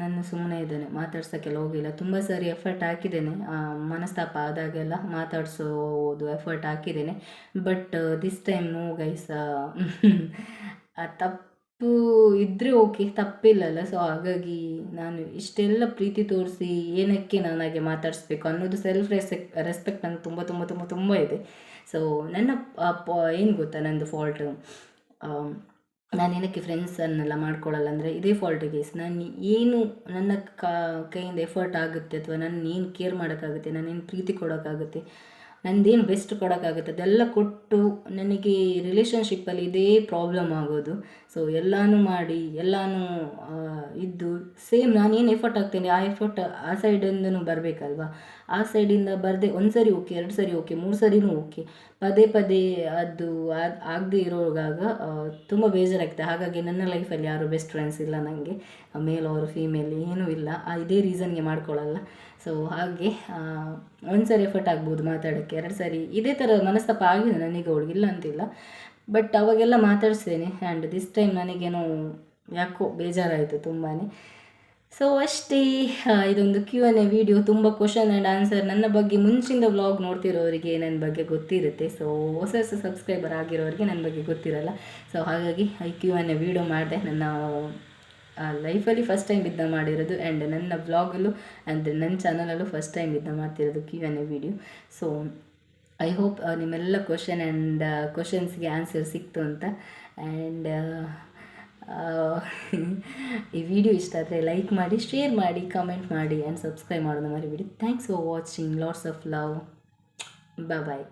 ನಾನು ಸುಮ್ಮನೆ ಇದ್ದೇನೆ ಮಾತಾಡ್ಸೋಕ್ಕೆಲ್ಲ ಹೋಗಿಲ್ಲ. ತುಂಬ ಸಾರಿ ಎಫರ್ಟ್ ಹಾಕಿದ್ದೇನೆ. ಮನಸ್ತಾಪ ಆದಾಗೆಲ್ಲ ಮಾತಾಡಿಸೋದು ಎಫರ್ಟ್ ಹಾಕಿದ್ದೇನೆ. But this time no guys ತಪ್ಪು ಇದ್ದರೆ ಓಕೆ ತಪ್ಪಿಲ್ಲಲ್ಲ. ಸೊ ಹಾಗಾಗಿ ನಾನು ಇಷ್ಟೆಲ್ಲ ಪ್ರೀತಿ ತೋರಿಸಿ ಏನಕ್ಕೆ ನನಗೆ ಮಾತಾಡಿಸ್ಬೇಕು ಅನ್ನೋದು ಸೆಲ್ಫ್ ರೆಸ್ಪೆಕ್ಟ್ ರೆಸ್ಪೆಕ್ಟ್ ನಂಗೆ ತುಂಬ ತುಂಬ ತುಂಬ ತುಂಬ ಇದೆ. ಸೊ ನನ್ನ ಏನು ಗೊತ್ತಾ ನನ್ನದು ಫಾಲ್ಟು ನಾನು ಏನಕ್ಕೆ ಫ್ರೆಂಡ್ಸನ್ನೆಲ್ಲ ಮಾಡ್ಕೊಳ್ಳಲ್ಲ ಅಂದರೆ ಇದೇ ಫಾಲ್ಟ್ ಕೇಸ್ ನಾನು ಏನು ನನ್ನ ಕೈಯಿಂದ ಎಫರ್ಟ್ ಆಗುತ್ತೆ ಅಥವಾ ನನ್ನ ಏನು ಕೇರ್ ಮಾಡೋಕ್ಕಾಗುತ್ತೆ ನಾನೇನು ಪ್ರೀತಿ ಕೊಡೋಕ್ಕಾಗುತ್ತೆ ನಂದೇನು ಬೆಸ್ಟ್ ಕೊಡೋಕ್ಕಾಗುತ್ತೆ ಅದೆಲ್ಲ ಕೊಟ್ಟು ನನಗೆ ರಿಲೇಷನ್ಶಿಪ್ಪಲ್ಲಿ ಇದೇ ಪ್ರಾಬ್ಲಮ್ ಆಗೋದು. ಸೊ ಎಲ್ಲನೂ ಮಾಡಿ, ಎಲ್ಲನೂ ಇದ್ದು ಸೇಮ್ ನಾನೇನು ಎಫರ್ಟ್ ಹಾಕ್ತೇನೆ, ಆ ಎಫರ್ಟ್ ಆ ಸೈಡಿಂದನು ಬರಬೇಕಲ್ವಾ? ಆ ಸೈಡಿಂದ ಬರದೆ ಒಂದು ಸರಿ ಓಕೆ ಎರಡು ಸರಿ ಓಕೆ ಮೂರು ಸರಿನೂ ಓಕೆ ಪದೇ ಪದೇ ಅದು ಆಗದೆ ಇರೋವಾಗ ತುಂಬ ಬೇಜಾರಾಗ್ತದೆ. ಹಾಗಾಗಿ ನನ್ನ ಲೈಫಲ್ಲಿ ಯಾರು ಬೆಸ್ಟ್ ಫ್ರೆಂಡ್ಸ್ ಇಲ್ಲ ನನಗೆ ಮೇಲ್ ಅವರು ಫೀಮೇಲ್ ಏನೂ ಇಲ್ಲ. ಇದೇ ರೀಸನ್ಗೆ ಮಾಡ್ಕೊಳ್ಳಲ್ಲ ಸೊ ಹಾಗೆ ಒಂದು ಸರಿ ಎಫರ್ಟ್ ಆಗ್ಬೋದು ಮಾತಾಡೋಕ್ಕೆ, ಎರಡು ಸರಿ. ಇದೇ ಥರ ಮನಸ್ತಪ್ಪ ಆಗಿದೆ ನನಗೆ ಅವಳಿಗಿಲ್ಲ ಅಂತಿಲ್ಲ. ಬಟ್ ಅವಾಗೆಲ್ಲ ಮಾತಾಡಿಸ್ತೇನೆ ಆ್ಯಂಡ್ ದಿಸ್ ಟೈಮ್ ನನಗೇನೋ ಯಾಕೋ ಬೇಜಾರಾಯಿತು ತುಂಬಾ ಸೊ ಅಷ್ಟೇ ಇದೊಂದು ಕ್ಯೂ ಎನ್ ಎ ವಿಡಿಯೋ ತುಂಬ ಕ್ವಶನ್ ಆ್ಯಂಡ್ ಆನ್ಸರ್ ನನ್ನ ಬಗ್ಗೆ ಮುಂಚಿಂದ ವ್ಲಾಗ್ ನೋಡ್ತಿರೋರಿಗೆ ನನ್ನ ಬಗ್ಗೆ ಗೊತ್ತಿರುತ್ತೆ. ಸೊ ಹೊಸ ಹೊಸ ಸಬ್ಸ್ಕ್ರೈಬರ್ ಆಗಿರೋರಿಗೆ ನನ್ನ ಬಗ್ಗೆ ಗೊತ್ತಿರಲ್ಲ. ಸೊ ಹಾಗಾಗಿ I Q and A video ಮಾಡಿದೆ. ನನ್ನ ಲೈಫಲ್ಲಿ ಫಸ್ಟ್ ಟೈಮ್ ಇದ್ದ ಮಾಡಿರೋದು ಆ್ಯಂಡ್ ನನ್ನ ವ್ಲಾಗಲ್ಲೂ ಆ್ಯಂಡ್ ನನ್ನ ಚಾನಲಲ್ಲೂ ಫಸ್ಟ್ ಟೈಮ್ ಇದ್ದ ಮಾಡ್ತಿರೋದು Q and A video so I hope ನಿಮ್ಮೆಲ್ಲ ಕ್ವಶನ್ ಆ್ಯಂಡ್ ಕ್ವಶನ್ಸ್ಗೆ ಆನ್ಸರ್ ಸಿಕ್ತು ಅಂತ. ಆ್ಯಂಡ್ <laughs> ಈ ವಿಡಿಯೋ ಇಷ್ಟ ಆದರೆ ಲೈಕ್ ಮಾಡಿ ಶೇರ್ ಮಾಡಿ ಕಮೆಂಟ್ ಮಾಡಿ ಆ್ಯಂಡ್ ಸಬ್ಸ್ಕ್ರೈಬ್ ಮಾಡೋದು ಮರಿಬಿಡಿ. Thanks for watching lots of love bye